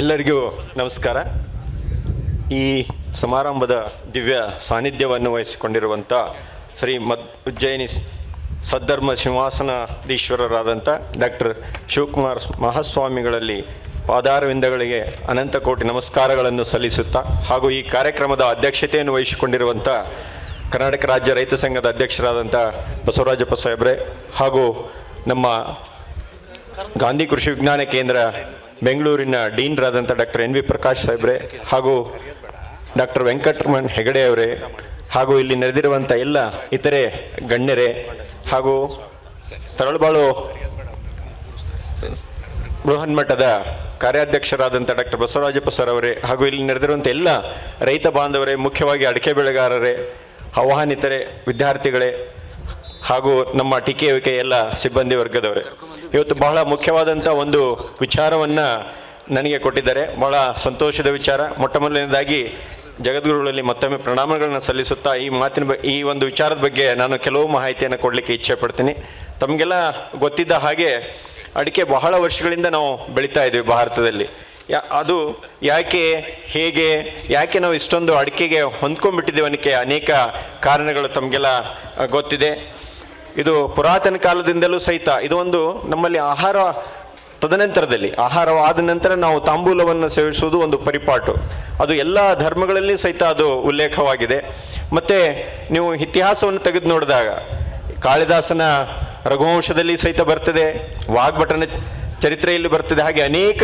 ಎಲ್ಲರಿಗೂ ನಮಸ್ಕಾರ. ಈ ಸಮಾರಂಭದ ದಿವ್ಯ ಸಾನ್ನಿಧ್ಯವನ್ನು ವಹಿಸಿಕೊಂಡಿರುವಂಥ ಶ್ರೀ ಮದ್ ಉಜ್ಜಯಿನಿ ಸದ್ಧರ್ಮ ಸಿಂಹಾಸನಾಧೀಶ್ವರರಾದಂಥ ಡಾಕ್ಟರ್ ಶಿವಕುಮಾರ್ ಮಹಾಸ್ವಾಮಿಗಳಲ್ಲಿ ಪಾದಾರವಿಂದಗಳಿಗೆ ಅನಂತ ಕೋಟಿ ನಮಸ್ಕಾರಗಳನ್ನು ಸಲ್ಲಿಸುತ್ತಾ ಹಾಗೂ ಈ ಕಾರ್ಯಕ್ರಮದ ಅಧ್ಯಕ್ಷತೆಯನ್ನು ವಹಿಸಿಕೊಂಡಿರುವಂಥ ಕರ್ನಾಟಕ ರಾಜ್ಯ ರೈತ ಸಂಘದ ಅಧ್ಯಕ್ಷರಾದಂಥ ಬಸವರಾಜಪ್ಪ ಸಾಹೇಬ್ರೆ ಹಾಗೂ ನಮ್ಮ ಗಾಂಧಿ ಕೃಷಿ ವಿಜ್ಞಾನ ಕೇಂದ್ರ ಬೆಂಗಳೂರಿನ ಡೀನ್ರಾದಂಥ ಡಾಕ್ಟರ್ ಎನ್ ವಿ ಪ್ರಕಾಶ್ ಸಾಹೇಬ್ರೆ ಹಾಗೂ ಡಾಕ್ಟರ್ ವೆಂಕಟರಮಣ್ ಹೆಗಡೆ ಅವರೇ ಹಾಗೂ ಇಲ್ಲಿ ನೆರೆದಿರುವಂಥ ಎಲ್ಲ ಇತರೆ ಗಣ್ಯರೇ ಹಾಗೂ ತರಳಬಾಳು ಬೃಹನ್ಮಠದ ಕಾರ್ಯಾಧ್ಯಕ್ಷರಾದಂಥ ಡಾಕ್ಟರ್ ಬಸವರಾಜಪ್ಪ ಸರ್ ಅವರೇ ಹಾಗೂ ಇಲ್ಲಿ ನಡೆದಿರುವಂಥ ಎಲ್ಲ ರೈತ ಬಾಂಧವರೇ, ಮುಖ್ಯವಾಗಿ ಅಡಕೆ ಬೆಳೆಗಾರರೇ, ಆಹ್ವಾನಿತರೇ, ವಿದ್ಯಾರ್ಥಿಗಳೇ ಹಾಗೂ ನಮ್ಮ ಟಿಕೆವಿಕೆ ಎಲ್ಲ ಸಿಬ್ಬಂದಿ ವರ್ಗದವರೇ. ಇವತ್ತು ಬಹಳ ಮುಖ್ಯವಾದಂಥ ಒಂದು ವಿಚಾರವನ್ನು ನನಗೆ ಕೊಟ್ಟಿದ್ದಾರೆ. ಬಹಳ ಸಂತೋಷದ ವಿಚಾರ. ಮೊಟ್ಟ ಮೊದಲನೇದಾಗಿ ಜಗದ್ಗುರುಗಳಲ್ಲಿ ಮತ್ತೊಮ್ಮೆ ಪ್ರಣಾಮಗಳನ್ನು ಸಲ್ಲಿಸುತ್ತಾ ಈ ಮಾತಿನ ಬ, ಈ ಒಂದು ವಿಚಾರದ ಬಗ್ಗೆ ನಾನು ಕೆಲವು ಮಾಹಿತಿಯನ್ನು ಕೊಡಲಿಕ್ಕೆ ಇಚ್ಛೆ ಪಡ್ತೀನಿ. ತಮಗೆಲ್ಲ ಗೊತ್ತಿದ್ದ ಹಾಗೆ ಅಡಿಕೆ ಬಹಳ ವರ್ಷಗಳಿಂದ ನಾವು ಬೆಳೀತಾ ಇದ್ದೀವಿ ಭಾರತದಲ್ಲಿ. ಯಾ, ಅದು ಯಾಕೆ, ಹೇಗೆ, ಯಾಕೆ ನಾವು ಇಷ್ಟೊಂದು ಅಡಿಕೆಗೆ ಹೊಂದ್ಕೊಂಡ್ಬಿಟ್ಟಿದ್ದೀವಿ ಅನ್ನಕ್ಕೆ ಅನೇಕ ಕಾರಣಗಳು ತಮಗೆಲ್ಲ ಗೊತ್ತಿದೆ. ಇದು ಪುರಾತನ ಕಾಲದಿಂದಲೂ ಸಹಿತ ಇದು ಒಂದು ನಮ್ಮಲ್ಲಿ ಆಹಾರ ತದನಂತರದಲ್ಲಿ, ಆಹಾರವಾದ ನಂತರ ನಾವು ತಾಂಬೂಲವನ್ನು ಸೇವಿಸುವುದು ಒಂದು ಪರಿಪಾಟು ಅದು ಎಲ್ಲ ಧರ್ಮಗಳಲ್ಲಿ ಸಹಿತ ಅದು ಉಲ್ಲೇಖವಾಗಿದೆ. ಮತ್ತು ನೀವು ಇತಿಹಾಸವನ್ನು ತೆಗೆದು ನೋಡಿದಾಗ, ಕಾಳಿದಾಸನ ರಘುವಂಶದಲ್ಲಿ ಸಹಿತ ಬರ್ತದೆ, ವಾಗ್ಭಟನ ಚರಿತ್ರೆಯಲ್ಲಿ ಬರ್ತದೆ. ಹಾಗೆ ಅನೇಕ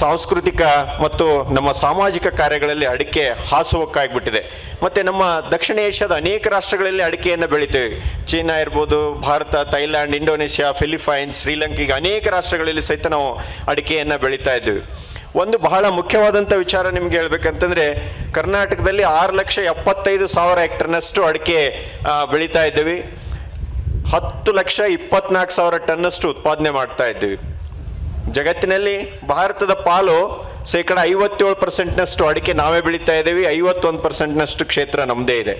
ಸಾಂಸ್ಕೃತಿಕ ಮತ್ತು ನಮ್ಮ ಸಾಮಾಜಿಕ ಕಾರ್ಯಗಳಲ್ಲಿ ಅಡಿಕೆ ಹಾಸುಹೊಕ್ಕಾಗಿಬಿಟ್ಟಿದೆ ಮತ್ತು ನಮ್ಮ ದಕ್ಷಿಣ ಏಷ್ಯಾದ ಅನೇಕ ರಾಷ್ಟ್ರಗಳಲ್ಲಿ ಅಡಿಕೆಯನ್ನು ಬೆಳಿತೇವೆ. ಚೀನಾ ಇರ್ಬೋದು, Bharat, Thailand, Indonesia Philippines Sri Lanka ಈಗ ಅನೇಕ ರಾಷ್ಟ್ರಗಳಲ್ಲಿ ಸಹಿತ ನಾವು ಅಡಿಕೆಯನ್ನು ಬೆಳೀತಾ ಇದ್ದೀವಿ. ಒಂದು ಬಹಳ ಮುಖ್ಯವಾದಂಥ ವಿಚಾರ ನಿಮ್ಗೆ ಹೇಳ್ಬೇಕಂತಂದ್ರೆ, ಕರ್ನಾಟಕದಲ್ಲಿ ಆರು ಲಕ್ಷ ಎಪ್ಪತ್ತೈದು ಸಾವಿರ ಹೆಕ್ಟರ್ನಷ್ಟು ಅಡಿಕೆ ಬೆಳೀತಾ ಇದ್ದೀವಿ. ಹತ್ತು ಲಕ್ಷ ಇಪ್ಪತ್ನಾಲ್ಕು ಸಾವಿರ ಟನ್ನಷ್ಟು ಉತ್ಪಾದನೆ ಮಾಡ್ತಾ ಇದ್ದೀವಿ. ಜಗತ್ತಿನಲ್ಲಿ ಭಾರತದ ಪಾಲು ಶೇಕಡ ಐವತ್ತೇಳು ಪರ್ಸೆಂಟ್ನಷ್ಟು ಅಡಿಕೆ ನಾವೇ ಬೆಳೀತಾ ಇದ್ದೀವಿ, ಐವತ್ತೊಂದು ಪರ್ಸೆಂಟ್ನಷ್ಟು ಕ್ಷೇತ್ರ ನಮ್ಮದೇ ಇದೆ.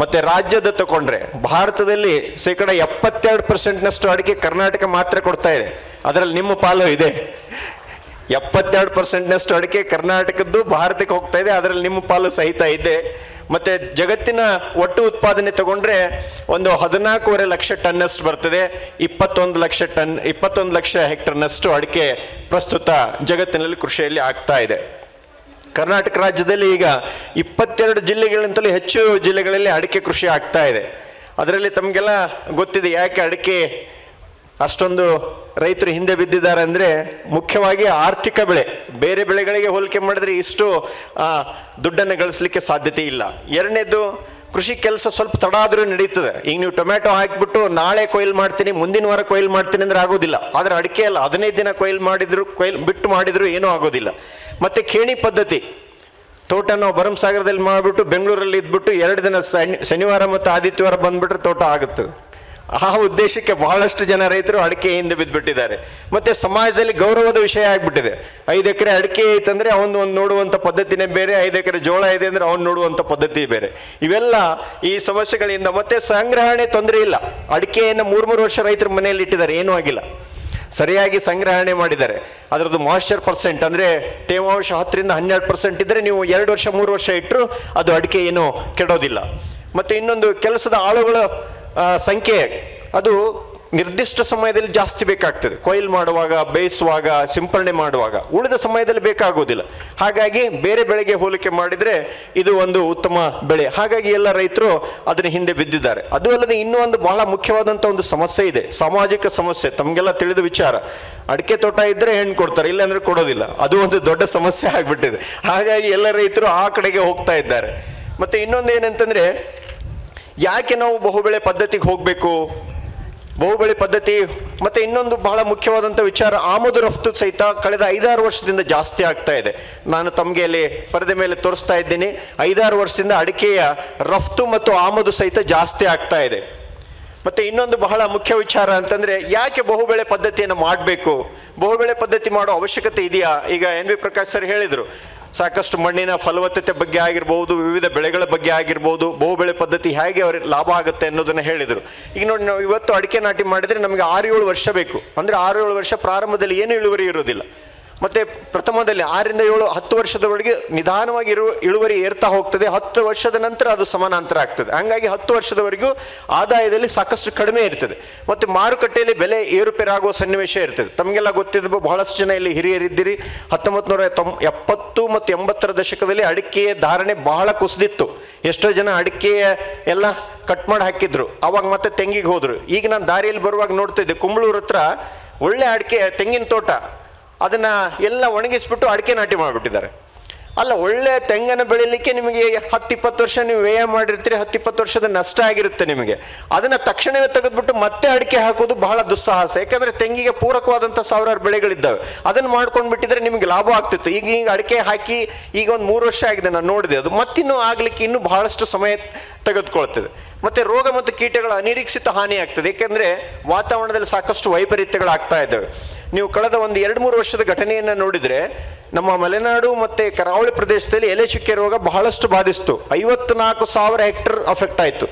ಮತ್ತು ರಾಜ್ಯದ ತಗೊಂಡ್ರೆ ಭಾರತದಲ್ಲಿ ಶೇಕಡ ಎಪ್ಪತ್ತೆರಡು ಪರ್ಸೆಂಟ್ನಷ್ಟು ಅಡಿಕೆ ಕರ್ನಾಟಕ ಮಾತ್ರ ಕೊಡ್ತಾ ಇದೆ. ಅದರಲ್ಲಿ ನಿಮ್ಮ ಪಾಲು ಇದೆ. ಎಪ್ಪತ್ತೆರಡು ಪರ್ಸೆಂಟ್ನಷ್ಟು ಅಡಿಕೆ ಕರ್ನಾಟಕದ್ದು ಭಾರತಕ್ಕೆ ಹೋಗ್ತಾ ಇದೆ, ಅದರಲ್ಲಿ ನಿಮ್ಮ ಪಾಲು ಸಹಿತ ಇದೆ. ಮತ್ತೆ ಜಗತ್ತಿನ ಒಟ್ಟು ಉತ್ಪಾದನೆ ತಗೊಂಡ್ರೆ ಒಂದು ಹದಿನಾಲ್ಕೂವರೆ ಲಕ್ಷ ಟನ್ನಷ್ಟು ಬರ್ತದೆ, ಇಪ್ಪತ್ತೊಂದು ಲಕ್ಷ ಟನ್, ಇಪ್ಪತ್ತೊಂದು ಲಕ್ಷ ಹೆಕ್ಟರ್ನಷ್ಟು ಅಡಿಕೆ ಪ್ರಸ್ತುತ ಜಗತ್ತಿನಲ್ಲಿ ಕೃಷಿಯಲ್ಲಿ ಆಗ್ತಾ ಇದೆ. ಕರ್ನಾಟಕ ರಾಜ್ಯದಲ್ಲಿ ಈಗ ಇಪ್ಪತ್ತೆರಡು ಜಿಲ್ಲೆಗಳಿಂತಲೂ ಹೆಚ್ಚು ಜಿಲ್ಲೆಗಳಲ್ಲಿ ಅಡಿಕೆ ಕೃಷಿ ಆಗ್ತಾ ಇದೆ. ಅದರಲ್ಲಿ ತಮಗೆಲ್ಲ ಗೊತ್ತಿದೆ ಯಾಕೆ ಅಡಿಕೆ ಅಷ್ಟೊಂದು ರೈತರು ಹಿಂದೆ ಬಿದ್ದಿದ್ದಾರೆ ಅಂದರೆ ಮುಖ್ಯವಾಗಿ ಆರ್ಥಿಕ ಬೆಳೆ. ಬೇರೆ ಬೆಳೆಗಳಿಗೆ ಹೋಲಿಕೆ ಮಾಡಿದ್ರೆ ಇಷ್ಟು ದುಡ್ಡನ್ನು ಗಳಿಸಲಿಕ್ಕೆ ಸಾಧ್ಯತೆ ಇಲ್ಲ. ಎರಡನೇದು, ಕೃಷಿ ಕೆಲಸ ಸ್ವಲ್ಪ ತಡ ಆದರೂ ನಡೀತದೆ. ಈಗ ನೀವು ಟೊಮ್ಯಾಟೊ ಹಾಕಿಬಿಟ್ಟು ನಾಳೆ ಕೊಯ್ಲು ಮಾಡ್ತೀನಿ, ಮುಂದಿನ ವಾರ ಕೊಯ್ಲು ಮಾಡ್ತೀನಿ ಅಂದ್ರೆ ಆಗೋದಿಲ್ಲ. ಆದರೆ ಅಡಿಕೆ ಅಲ್ಲ, ಹದಿನೈದು ದಿನ ಕೊಯ್ಲು ಮಾಡಿದ್ರು, ಕೊಯ್ಲು ಬಿಟ್ಟು ಮಾಡಿದರೂ ಏನೂ ಆಗೋದಿಲ್ಲ. ಮತ್ತು ಖೇಣಿ ಪದ್ಧತಿ. ತೋಟ ನಾವು ಭರಮಸಾಗರದಲ್ಲಿ ಮಾಡಿಬಿಟ್ಟು ಬೆಂಗಳೂರಲ್ಲಿ ಇದ್ಬಿಟ್ಟು ಎರಡು ದಿನ ಶನಿ ಶನಿವಾರ ಮತ್ತು ಆದಿತ್ಯವಾರ ಬಂದ್ಬಿಟ್ರೆ ತೋಟ ಆಗುತ್ತೆ. ಆ ಉದ್ದೇಶಕ್ಕೆ ಬಹಳಷ್ಟು ಜನ ರೈತರು ಅಡಿಕೆ ಹಿಂದೆ ಬಿದ್ದುಬಿಟ್ಟಿದ್ದಾರೆ ಮತ್ತೆ ಸಮಾಜದಲ್ಲಿ ಗೌರವದ ವಿಷಯ ಆಗ್ಬಿಟ್ಟಿದೆ. ಐದು ಎಕರೆ ಅಡಿಕೆ ಐತಂದ್ರೆ ಅವನು ಒಂದು ನೋಡುವಂಥ ಪದ್ಧತಿನೇ ಬೇರೆ, ಐದು ಎಕರೆ ಜೋಳ ಇದೆ ಅಂದ್ರೆ ಅವ್ನು ನೋಡುವಂಥ ಪದ್ಧತಿ ಬೇರೆ. ಇವೆಲ್ಲ ಈ ಸಮಸ್ಯೆಗಳಿಂದ ಮತ್ತೆ ಸಂಗ್ರಹಣೆ ತೊಂದರೆ ಇಲ್ಲ. ಅಡಿಕೆಯನ್ನು ಮೂರು ಮೂರು ವರ್ಷ ರೈತರ ಮನೆಯಲ್ಲಿ ಇಟ್ಟಿದ್ದಾರೆ, ಏನೂ ಆಗಿಲ್ಲ. ಸರಿಯಾಗಿ ಸಂಗ್ರಹಣೆ ಮಾಡಿದ್ದಾರೆ. ಅದರದ್ದು ಮಾಯಿಶ್ಚರ್ ಪರ್ಸೆಂಟ್ ಅಂದರೆ ತೇವಾಂಶ ಹತ್ತರಿಂದ ಹನ್ನೆರಡು ಪರ್ಸೆಂಟ್ ಇದ್ದರೆ ನೀವು ಎರಡು ವರ್ಷ, ಮೂರು ವರ್ಷ ಇಟ್ಟರು ಅದು ಅಡಿಕೆ ಏನು ಕೆಡೋದಿಲ್ಲ. ಮತ್ತು ಇನ್ನೊಂದು ಕೆಲಸದ ಆಳುಗಳ ಸಂಖ್ಯೆ ಅದು ನಿರ್ದಿಷ್ಟ ಸಮಯದಲ್ಲಿ ಜಾಸ್ತಿ ಬೇಕಾಗ್ತದೆ. ಕೊಯ್ಲು ಮಾಡುವಾಗ, ಬೇಯಿಸುವಾಗ, ಸಿಂಪರಣೆ ಮಾಡುವಾಗ. ಉಳಿದ ಸಮಯದಲ್ಲಿ ಬೇಕಾಗೋದಿಲ್ಲ ಹಾಗಾಗಿ ಬೇರೆ ಬೆಳೆಗೆ ಹೋಲಿಕೆ ಮಾಡಿದರೆ ಇದು ಒಂದು ಉತ್ತಮ ಬೆಳೆ. ಹಾಗಾಗಿ ಎಲ್ಲ ರೈತರು ಅದರ ಹಿಂದೆ ಬಿದ್ದಿದ್ದಾರೆ. ಅದು ಅಲ್ಲದೆ ಇನ್ನೂ ಒಂದು ಬಹಳ ಮುಖ್ಯವಾದಂಥ ಒಂದು ಸಮಸ್ಯೆ ಇದೆ. ಸಾಮಾಜಿಕ ಸಮಸ್ಯೆ. ತಮಗೆಲ್ಲ ತಿಳಿದ ವಿಚಾರ. ಅಡಿಕೆ ತೋಟ ಇದ್ದರೆ ಹೆಣ್ಣು ಕೊಡ್ತಾರೆ, ಇಲ್ಲಾಂದ್ರೆ ಕೊಡೋದಿಲ್ಲ. ಅದು ಒಂದು ದೊಡ್ಡ ಸಮಸ್ಯೆ ಆಗಿಬಿಟ್ಟಿದೆ. ಹಾಗಾಗಿ ಎಲ್ಲ ರೈತರು ಆ ಕಡೆಗೆ ಹೋಗ್ತಾ ಇದ್ದಾರೆ. ಮತ್ತು ಇನ್ನೊಂದು ಏನಂತಂದ್ರೆ ಯಾಕೆ ನಾವು ಬಹುಬೆಳೆ ಪದ್ಧತಿಗೆ ಹೋಗಬೇಕು? ಬಹುಬೆಳೆ ಪದ್ಧತಿ ಮತ್ತೆ ಇನ್ನೊಂದು ಬಹಳ ಮುಖ್ಯವಾದಂಥ ವಿಚಾರ ಆಮದು ರಫ್ತು ಸಹಿತ ಕಳೆದ ಐದಾರು ವರ್ಷದಿಂದ ಜಾಸ್ತಿ ಆಗ್ತಾ ಇದೆ. ನಾನು ತಮಗೆ ಅಲ್ಲಿ ಪರದೆ ಮೇಲೆ ತೋರಿಸ್ತಾ ಇದ್ದೀನಿ. ಐದಾರು ವರ್ಷದಿಂದ ಅಡಿಕೆಯ ರಫ್ತು ಮತ್ತು ಆಮದು ಸಹಿತ ಜಾಸ್ತಿ ಆಗ್ತಾ ಇದೆ. ಮತ್ತೆ ಇನ್ನೊಂದು ಬಹಳ ಮುಖ್ಯ ವಿಚಾರ ಅಂತಂದ್ರೆ ಯಾಕೆ ಬಹುಬೆಳೆ ಪದ್ಧತಿಯನ್ನು ಮಾಡಬೇಕು? ಬಹುಬೆಳೆ ಪದ್ಧತಿ ಮಾಡೋ ಅವಶ್ಯಕತೆ ಇದೆಯಾ? ಈಗ ಎನ್ ವಿ ಪ್ರಕಾಶ್ ಸರ್ ಹೇಳಿದರು. ಸಾಕಷ್ಟು ಮಣ್ಣಿನ ಫಲವತ್ತತೆ ಬಗ್ಗೆ ಆಗಿರ್ಬೋದು, ವಿವಿಧ ಬೆಳೆಗಳ ಬಗ್ಗೆ ಆಗಿರ್ಬೋದು, ಬಹುಬೆಳೆ ಪದ್ಧತಿ ಹೇಗೆ ಅವ್ರಿಗೆ ಲಾಭ ಆಗುತ್ತೆ ಅನ್ನೋದನ್ನು ಹೇಳಿದರು. ಈಗ ನೋಡಿ ನಾವು ಇವತ್ತು ಅಡಿಕೆ ನಾಟಿ ಮಾಡಿದರೆ ನಮಗೆ ಆರು ಏಳು ವರ್ಷ ಬೇಕು. ಅಂದರೆ ಆರು ಏಳು ವರ್ಷ ಪ್ರಾರಂಭದಲ್ಲಿ ಏನು ಇಳುವರಿ ಇರೋದಿಲ್ಲ ಮತ್ತೆ ಪ್ರಥಮದಲ್ಲಿ ಆರಿಂದ ಏಳು, ಹತ್ತು ವರ್ಷದವರೆಗೆ ನಿಧಾನವಾಗಿ ಇರು, ಇಳುವರಿ ಏರ್ತಾ ಹೋಗ್ತದೆ. ಹತ್ತು ವರ್ಷದ ನಂತರ ಅದು ಸಮಾನಾಂತರ ಆಗ್ತದೆ. ಹಂಗಾಗಿ ಹತ್ತು ವರ್ಷದವರೆಗೂ ಆದಾಯದಲ್ಲಿ ಸಾಕಷ್ಟು ಕಡಿಮೆ ಇರ್ತದೆ. ಮತ್ತೆ ಮಾರುಕಟ್ಟೆಯಲ್ಲಿ ಬೆಲೆ ಏರುಪೇರಾಗುವ ಸನ್ನಿವೇಶ ಇರ್ತದೆ. ತಮಗೆಲ್ಲ ಗೊತ್ತಿದ್ದು ಬಹಳಷ್ಟು ಜನ ಇಲ್ಲಿ ಹಿರಿಯರಿದ್ದೀರಿ. ಹತ್ತೊಂಬತ್ತು ನೂರ ತೊಂಬ ಎಪ್ಪತ್ತು ಮತ್ತು ಎಂಬತ್ತರ ದಶಕದಲ್ಲಿ ಅಡಿಕೆಯ ಧಾರಣೆ ಬಹಳ ಕುಸಿದಿತ್ತು. ಎಷ್ಟೋ ಜನ ಅಡಿಕೆಯ ಎಲ್ಲ ಕಟ್ ಮಾಡಿ ಹಾಕಿದ್ರು. ಅವಾಗ ಮತ್ತೆ ತೆಂಗಿಗೆ ಹೋದ್ರು. ಈಗ ನಾನು ದಾರಿಯಲ್ಲಿ ಬರುವಾಗ ನೋಡ್ತಿದ್ದೆ, ಕುಂಬಳೂರು ಹತ್ರ ಒಳ್ಳೆ ಅಡಿಕೆ ತೆಂಗಿನ ತೋಟ. ಅದನ್ನ ಎಲ್ಲ ಒಣಗಿಸ್ಬಿಟ್ಟು ಅಡಿಕೆ ನಾಟಿ ಮಾಡಿಬಿಟ್ಟಿದ್ದಾರೆ. ಅಲ್ಲ, ಒಳ್ಳೆ ತೆಂಗನ್ನು ಬೆಳಿಲಿಕ್ಕೆ ನಿಮಗೆ ಹತ್ತು ಇಪ್ಪತ್ತು ವರ್ಷ ನೀವು ವ್ಯಯ ಮಾಡಿರ್ತೀರಿ, ಹತ್ತಿಪ್ಪತ್ತು ವರ್ಷದ ನಷ್ಟ ಆಗಿರುತ್ತೆ ನಿಮಗೆ. ಅದನ್ನ ತಕ್ಷಣವೇ ತೆಗೆದ್ಬಿಟ್ಟು ಮತ್ತೆ ಅಡಿಕೆ ಹಾಕೋದು ಬಹಳ ದುಸ್ಸಾಹಸ. ಯಾಕಂದರೆ ತೆಂಗಿಗೆ ಪೂರಕವಾದಂಥ ಸಾವಿರಾರು ಬೆಳೆಗಳಿದ್ದಾವೆ. ಅದನ್ನು ಮಾಡ್ಕೊಂಡು ಬಿಟ್ಟಿದ್ರೆ ನಿಮಗೆ ಲಾಭ ಆಗ್ತಿತ್ತು. ಈಗ ಈಗ ಅಡಿಕೆ ಹಾಕಿ ಈಗ ಒಂದು ಮೂರು ವರ್ಷ ಆಗಿದೆ, ನಾನು ನೋಡಿದೆ. ಅದು ಮತ್ತಿನ್ನೂ ಆಗ್ಲಿಕ್ಕೆ ಇನ್ನೂ ಬಹಳಷ್ಟು ಸಮಯ ತೆಗೆದುಕೊಳ್ತದೆ. ಮತ್ತೆ ರೋಗ ಮತ್ತು ಕೀಟಗಳ ಅನಿರೀಕ್ಷಿತ ಹಾನಿ ಆಗ್ತದೆ ಏಕೆಂದ್ರೆ ವಾತಾವರಣದಲ್ಲಿ ಸಾಕಷ್ಟು ವೈಪರೀತ್ಯಗಳಾಗ್ತಾ ಇದ್ದಾವೆ. ನೀವು ಕಳೆದ ಒಂದು ಎರಡು ಮೂರು ವರ್ಷದ ಘಟನೆಯನ್ನು ನೋಡಿದ್ರೆ ನಮ್ಮ ಮಲೆನಾಡು ಮತ್ತೆ ಕರಾವಳಿ ಪ್ರದೇಶದಲ್ಲಿ ಎಲೆ ಚುಕ್ಕೆ ರೋಗ ಬಹಳಷ್ಟು ಬಾಧಿಸ್ತು. ಐವತ್ತು ನಾಲ್ಕು ಸಾವಿರ ಹೆಕ್ಟರ್ ಅಫೆಕ್ಟ್ ಆಯಿತು.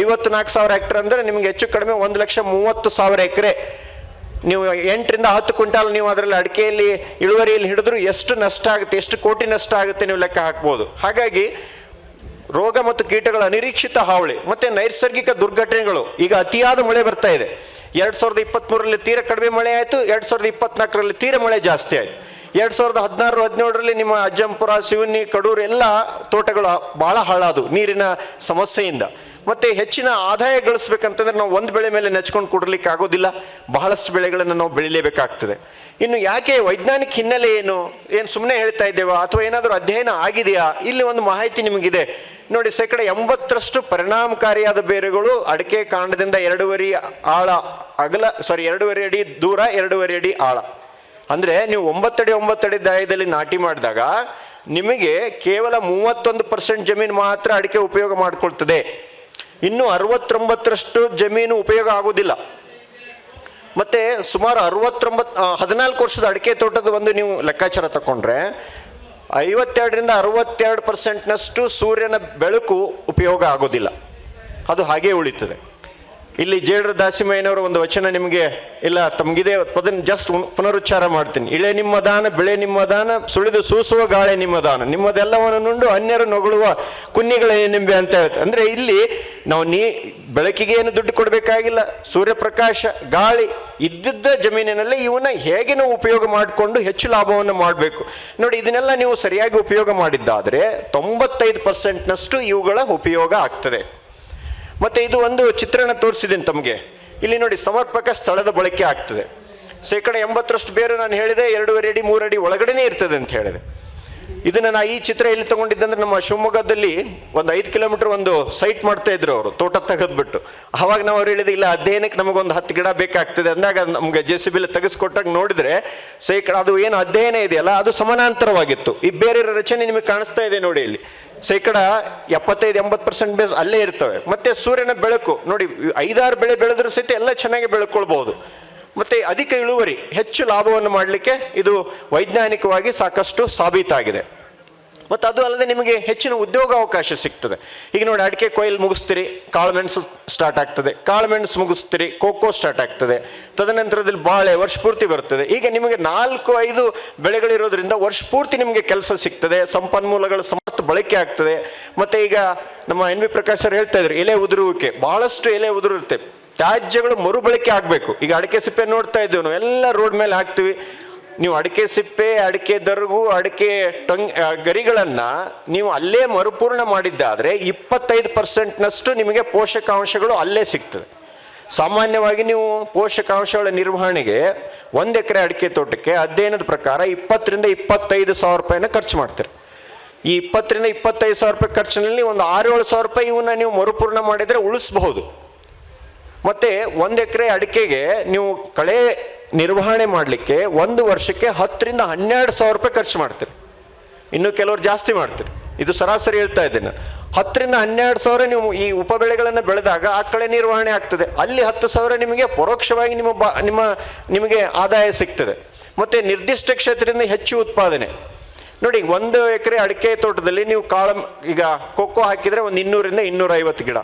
ಐವತ್ತು ನಾಲ್ಕು ಸಾವಿರ ಹೆಕ್ಟರ್ ಅಂದರೆ ನಿಮಗೆ ಹೆಚ್ಚು ಕಡಿಮೆ ಒಂದು ಲಕ್ಷ ಮೂವತ್ತು ಸಾವಿರ ಎಕರೆ. ನೀವು ಎಂಟರಿಂದ ಹತ್ತು ಕ್ವಿಂಟಾಲ್ ನೀವು ಅದರಲ್ಲಿ ಅಡಿಕೆಯಲ್ಲಿ ಇಳುವರಿಯಲ್ಲಿ ಹಿಡಿದ್ರು ಎಷ್ಟು ನಷ್ಟ ಆಗುತ್ತೆ, ಎಷ್ಟು ಕೋಟಿ ನಷ್ಟ ಆಗುತ್ತೆ ನೀವು ಲೆಕ್ಕ ಹಾಕ್ಬೋದು. ಹಾಗಾಗಿ ರೋಗ ಮತ್ತು ಕೀಟಗಳ ಅನಿರೀಕ್ಷಿತ ಹಾವಳಿ, ಮತ್ತೆ ನೈಸರ್ಗಿಕ ದುರ್ಘಟನೆಗಳು. ಈಗ ಅತಿಯಾದ ಮಳೆ ಬರ್ತಾ ಇದೆ. ಎರಡ್ ಸಾವಿರದ ಇಪ್ಪತ್ಮೂರರಲ್ಲಿ ತೀರ ಕಡಿಮೆ ಮಳೆ ಆಯಿತು, ಎರಡ್ ಸಾವಿರದ ಇಪ್ಪತ್ನಾಲ್ಕರಲ್ಲಿ ತೀರ ಮಳೆ ಜಾಸ್ತಿ ಆಯಿತು. ಎರಡ್ ಸಾವಿರದ ಹದಿನಾರು, ಹದಿನೇಳರಲ್ಲಿ ನಿಮ್ಮ ಅಜ್ಜಂಪುರ, ಶಿವನಿ, ಕಡೂರು ಎಲ್ಲ ತೋಟಗಳು ಬಹಳ ಹಾಳಾದವು ನೀರಿನ ಸಮಸ್ಯೆಯಿಂದ. ಮತ್ತೆ ಹೆಚ್ಚಿನ ಆದಾಯ ಗಳಿಸ್ಬೇಕಂತಂದ್ರೆ ನಾವು ಒಂದು ಬೆಳೆ ಮೇಲೆ ನೆಚ್ಕೊಂಡು ಕೊಡಲಿಕ್ಕೆ ಆಗೋದಿಲ್ಲ. ಬಹಳಷ್ಟು ಬೆಳೆಗಳನ್ನು ನಾವು ಬೆಳಿಲೇಬೇಕಾಗ್ತದೆ. ಇನ್ನು ಯಾಕೆ ವೈಜ್ಞಾನಿಕ ಹಿನ್ನೆಲೆ ಏನು? ಏನು ಸುಮ್ಮನೆ ಹೇಳ್ತಾ ಇದ್ದೇವಾ? ಅಥವಾ ಏನಾದರೂ ಅಧ್ಯಯನ ಆಗಿದೆಯಾ? ಇಲ್ಲಿ ಒಂದು ಮಾಹಿತಿ ನಿಮಗಿದೆ. ನೋಡಿ ಶೇಕಡ ಎಂಬತ್ತರಷ್ಟು ಪರಿಣಾಮಕಾರಿಯಾದ ಬೇರುಗಳು ಅಡಿಕೆ ಕಾಂಡದಿಂದ ಎರಡೂವರೆ ಆಳ ಅಗಲ ಸಾರಿ ಎರಡೂವರೆ ಅಡಿ ದೂರ, ಎರಡೂವರೆ ಅಡಿ ಆಳ. ಅಂದ್ರೆ ನೀವು ಒಂಬತ್ತಡಿ ಒಂಬತ್ತಡಿ ದಾಯದಲ್ಲಿ ನಾಟಿ ಮಾಡಿದಾಗ ನಿಮಗೆ ಕೇವಲ ಮೂವತ್ತೊಂದು ಪರ್ಸೆಂಟ್ ಜಮೀನು ಮಾತ್ರ ಅಡಿಕೆ ಉಪಯೋಗ ಮಾಡಿಕೊಳ್ತದೆ. ಇನ್ನು ಅರವತ್ತೊಂಬತ್ತರಷ್ಟು ಜಮೀನು ಉಪಯೋಗ ಆಗೋದಿಲ್ಲ ಮತ್ತೆ ಸುಮಾರು ಅರವತ್ತೊಂಬತ್ತು ಹದಿನಾಲ್ಕು ವರ್ಷದ ಅಡಿಕೆ ತೋಟದ ಒಂದು ನೀವು ಲೆಕ್ಕಾಚಾರ ತಗೊಂಡ್ರೆ ಐವತ್ತೆರಡರಿಂದ ಅರವತ್ತೆರಡು ಪರ್ಸೆಂಟ್ನಷ್ಟು ಸೂರ್ಯನ ಬೆಳಕು ಉಪಯೋಗ ಆಗೋದಿಲ್ಲ ಅದು ಹಾಗೇ ಉಳಿತದೆ. ಇಲ್ಲಿ ಜೇಡ್ರ ದಾಸಿಮಯ್ಯನವರ ಒಂದು ವಚನ ನಿಮಗೆ, ಇಲ್ಲ, ತಮಗಿದೆ, ಅದನ್ನು ಜಸ್ಟ್ ಪುನರುಚ್ಚಾರ ಮಾಡ್ತೀನಿ. ಇಳೆ ನಿಮ್ಮ ದಾನ ಬೆಳೆ ನಿಮ್ಮ ದಾನ ಸುಳಿದು ಸೂಸುವ ಗಾಳಿ ನಿಮ್ಮ ದಾನ ನಿಮ್ಮದೆಲ್ಲವನ್ನು ನುಂಡು ಅನ್ಯರು ನೊಗಳುವ ಕುನ್ನಿಗಳೇ ನಿಂಬೆ ಅಂತ ಹೇಳ್ತಾರೆ. ಅಂದ್ರೆ ಇಲ್ಲಿ ನಾವು ನೀ ಬೆಳಕಿಗೆ ಏನು ದುಡ್ಡು ಕೊಡಬೇಕಾಗಿಲ್ಲ, ಸೂರ್ಯಪ್ರಕಾಶ, ಗಾಳಿ ಇದ್ದಿದ್ದ ಜಮೀನಿನಲ್ಲಿ ಇವನ್ನ ಹೇಗೆ ನಾವು ಉಪಯೋಗ ಮಾಡಿಕೊಂಡು ಹೆಚ್ಚು ಲಾಭವನ್ನು ಮಾಡಬೇಕು? ನೋಡಿ, ಇದನ್ನೆಲ್ಲ ನೀವು ಸರಿಯಾಗಿ ಉಪಯೋಗ ಮಾಡಿದ್ದಾದರೆ ತೊಂಬತ್ತೈದು ಪರ್ಸೆಂಟ್ನಷ್ಟು ಇವುಗಳ ಉಪಯೋಗ ಆಗ್ತದೆ. ಮತ್ತೆ ಇದು ಒಂದು ಚಿತ್ರಣ ತೋರಿಸಿದ್ದೀನಿ ತಮಗೆ. ಇಲ್ಲಿ ನೋಡಿ ಸಮರ್ಪಕ ಸ್ಥಳದ ಬಳಕೆ ಆಗ್ತದೆ. ಶೇಕಡ ಎಂಬತ್ತರಷ್ಟು ಬೇರೆ ನಾನು ಹೇಳಿದೆ, ಎರಡೂವರೆ ಅಡಿ ಮೂರು ಅಡಿ ಒಳಗಡೆನೇ ಇರ್ತದೆ ಅಂತ ಹೇಳಿದೆ. ಇದನ್ನ ನಾ ಈ ಚಿತ್ರ ಎಲ್ಲಿ ತಗೊಂಡಿದ್ದಂದ್ರೆ ನಮ್ಮ ಶಿವಮೊಗ್ಗದಲ್ಲಿ ಒಂದು ಐದು ಕಿಲೋಮೀಟರ್ ಒಂದು ಸೈಟ್ ಮಾಡ್ತಾ ಇದ್ರು ಅವರು, ತೋಟ ತೆಗೆದ್ಬಿಟ್ಟು. ಅವಾಗ ನಾವು ಅವ್ರು ಹೇಳಿದಿಲ್ಲ ಅಧ್ಯಯನಕ್ಕೆ ನಮಗೊಂದು ಹತ್ತು ಗಿಡ ಬೇಕಾಗ್ತದೆ ಅಂದಾಗ ನಮ್ಗೆ ಜೆ ಸಿ ಬಿಲ್ ತೆಗೆಸ್ಕೊಟ್ಟಾಗ ನೋಡಿದ್ರೆ, ಶೇಕಡ ಅದು ಏನು ಅಧ್ಯಯನ ಇದೆಯಲ್ಲ, ಅದು ಸಮಾನಾಂತರವಾಗಿತ್ತು. ಈ ಬೇರೆ ರಚನೆ ನಿಮಗೆ ಕಾಣಿಸ್ತಾ ಇದೆ ನೋಡಿ ಇಲ್ಲಿ. ಶೇಕಡ ಎಪ್ಪತ್ತೈದು, ಎಂಬತ್ತು ಪರ್ಸೆಂಟ್ ಬೇಸ್ ಅಲ್ಲೇ ಇರ್ತವೆ. ಮತ್ತೆ ಸೂರ್ಯನ ಬೆಳಕು, ನೋಡಿ, ಐದಾರು ಬೆಳೆ ಬೆಳೆದ್ರೂ ಸಹಿತ ಎಲ್ಲ ಚೆನ್ನಾಗಿ ಬೆಳ್ಕೊಳ್ಬೋದು ಮತ್ತೆ ಅಧಿಕ ಇಳುವರಿ, ಹೆಚ್ಚು ಲಾಭವನ್ನು ಮಾಡಲಿಕ್ಕೆ ಇದು ವೈಜ್ಞಾನಿಕವಾಗಿ ಸಾಕಷ್ಟು ಸಾಬೀತಾಗಿದೆ. ಮತ್ತು ಅದು ಅಲ್ಲದೆ ನಿಮಗೆ ಹೆಚ್ಚಿನ ಉದ್ಯೋಗಾವಕಾಶ ಸಿಗ್ತದೆ. ಈಗ ನೋಡಿ ಅಡಿಕೆ ಕೊಯ್ಲು ಮುಗಿಸ್ತೀರಿ ಕಾಳುಮೆಣಸು ಸ್ಟಾರ್ಟ್ ಆಗ್ತದೆ. ಕಾಳುಮೆಣಸು ಮುಗಿಸ್ತೀರಿ, ಕೋಕೋ ಸ್ಟಾರ್ಟ್ ಆಗ್ತದೆ. ತದನಂತರದಲ್ಲಿ ಬಾಳೆ ವರ್ಷ ಪೂರ್ತಿ ಬರ್ತದೆ. ಈಗ ನಿಮಗೆ ನಾಲ್ಕು, ಐದು ಬೆಳೆಗಳಿರೋದ್ರಿಂದ ವರ್ಷ ಪೂರ್ತಿ ನಿಮಗೆ ಕೆಲಸ ಸಿಗ್ತದೆ. ಸಂಪನ್ಮೂಲಗಳ ಸಮರ್ಥ ಬಳಕೆ ಆಗ್ತದೆ. ಮತ್ತು ಈಗ ನಮ್ಮ ಎನ್ ವಿ ಪ್ರಕಾಶ್ ಸರ್ ಹೇಳ್ತಾ ಇದ್ರು, ಎಲೆ ಉದುರುವಿಕೆ. ಬಹಳಷ್ಟು ಎಲೆ ಉದುರುತ್ತೆ. ತ್ಯಾಜ್ಯಗಳು ಮರುಬಳಕೆ ಆಗಬೇಕು. ಈಗ ಅಡಿಕೆ ಸಿಪ್ಪೆ ನೋಡ್ತಾ ಇದ್ದೇವೆ ನಾವು. ಎಲ್ಲ ರೋಡ್ ಮೇಲೆ ಹಾಕ್ತಿವಿ. ನೀವು ಅಡಿಕೆ ಸಿಪ್ಪೆ, ಅಡಿಕೆ ದರ್ಗು, ಅಡಿಕೆ ಟೊಂಗ್ ಗರಿಗಳನ್ನ ನೀವು ಅಲ್ಲೇ ಮರುಪೂರ್ಣ ಮಾಡಿದ್ದಾದ್ರೆ ಇಪ್ಪತ್ತೈದು ಪರ್ಸೆಂಟ್ನಷ್ಟು ನಿಮಗೆ ಪೋಷಕಾಂಶಗಳು ಅಲ್ಲೇ ಸಿಗ್ತದೆ. ಸಾಮಾನ್ಯವಾಗಿ ನೀವು ಪೋಷಕಾಂಶಗಳ ನಿರ್ವಹಣೆಗೆ ಒಂದು ಎಕರೆ ಅಡಿಕೆ ತೋಟಕ್ಕೆ ಅಧ್ಯಯನದ ಪ್ರಕಾರ ಇಪ್ಪತ್ತರಿಂದ ಇಪ್ಪತ್ತೈದು ಸಾವಿರ ರೂಪಾಯಿನ ಖರ್ಚು ಮಾಡ್ತೀರಿ. ಈ ಇಪ್ಪತ್ತರಿಂದ ಇಪ್ಪತ್ತೈದು ಸಾವಿರ ರೂಪಾಯಿ ಖರ್ಚಿನಲ್ಲಿ ಒಂದು ಆರು ಏಳು ಸಾವಿರ ರೂಪಾಯಿ ಇವನ್ನ ನೀವು ಮರುಪೂರ್ಣ ಮಾಡಿದರೆ ಉಳಿಸಬಹುದು. ಮತ್ತೆ ಒಂದು ಎಕರೆ ಅಡಿಕೆಗೆ ನೀವು ಕಳೆ ನಿರ್ವಹಣೆ ಮಾಡಲಿಕ್ಕೆ ಒಂದು ವರ್ಷಕ್ಕೆ ಹತ್ತರಿಂದ ಹನ್ನೆರಡು ಸಾವಿರ ರೂಪಾಯಿ ಖರ್ಚು ಮಾಡ್ತೀರಿ. ಇನ್ನು ಕೆಲವರು ಜಾಸ್ತಿ ಮಾಡ್ತೀರಿ. ಇದು ಸರಾಸರಿ ಹೇಳ್ತಾ ಇದ್ದೇನೆ. ಹತ್ತರಿಂದ ಹನ್ನೆರಡು ಸಾವಿರ ನೀವು ಈ ಉಪಬೆಳೆಗಳನ್ನು ಬೆಳೆದಾಗ ಆ ಕಳೆ ನಿರ್ವಹಣೆ ಆಗ್ತದೆ. ಅಲ್ಲಿ ಹತ್ತು ಸಾವಿರ ನಿಮಗೆ ಪರೋಕ್ಷವಾಗಿ ನಿಮ್ಮ ಬಾ, ನಿಮ್ಮ, ನಿಮಗೆ ಆದಾಯ ಸಿಗ್ತದೆ. ಮತ್ತು ನಿರ್ದಿಷ್ಟ ಕ್ಷೇತ್ರದಿಂದ ಹೆಚ್ಚು ಉತ್ಪಾದನೆ. ನೋಡಿ, ಒಂದು ಎಕರೆ ಅಡಿಕೆ ತೋಟದಲ್ಲಿ ನೀವು ಕಾಳು, ಈಗ ಕೊಕ್ಕೋ ಹಾಕಿದರೆ ಒಂದು ಇನ್ನೂರಿಂದ ಇನ್ನೂರೈವತ್ತು ಗಿಡ.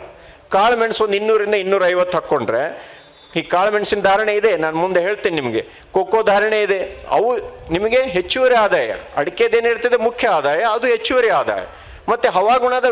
ಕಾಳು ಮೆಣಸು ಒಂದು ಇನ್ನೂರಿಂದ ಇನ್ನೂರೈವತ್ತು ಹಾಕ್ಕೊಂಡ್ರೆ ಈ ಕಾಳುಮೆಣಸಿನ ಧಾರಣೆ ಇದೆ. ನಾನು ಮುಂದೆ ಹೇಳ್ತೇನೆ ನಿಮಗೆ. ಕೊಕ್ಕೋ ಧಾರಣೆ ಇದೆ. ಅವು ನಿಮಗೆ ಹೆಚ್ಚುವರಿ ಆದಾಯ. ಅಡಿಕೆದೇನಿರ್ತದೆ ಮುಖ್ಯ ಆದಾಯ. ಅದು ಹೆಚ್ಚುವರಿ ಆದಾಯ. ಮತ್ತು ಹವಾಗುಣದ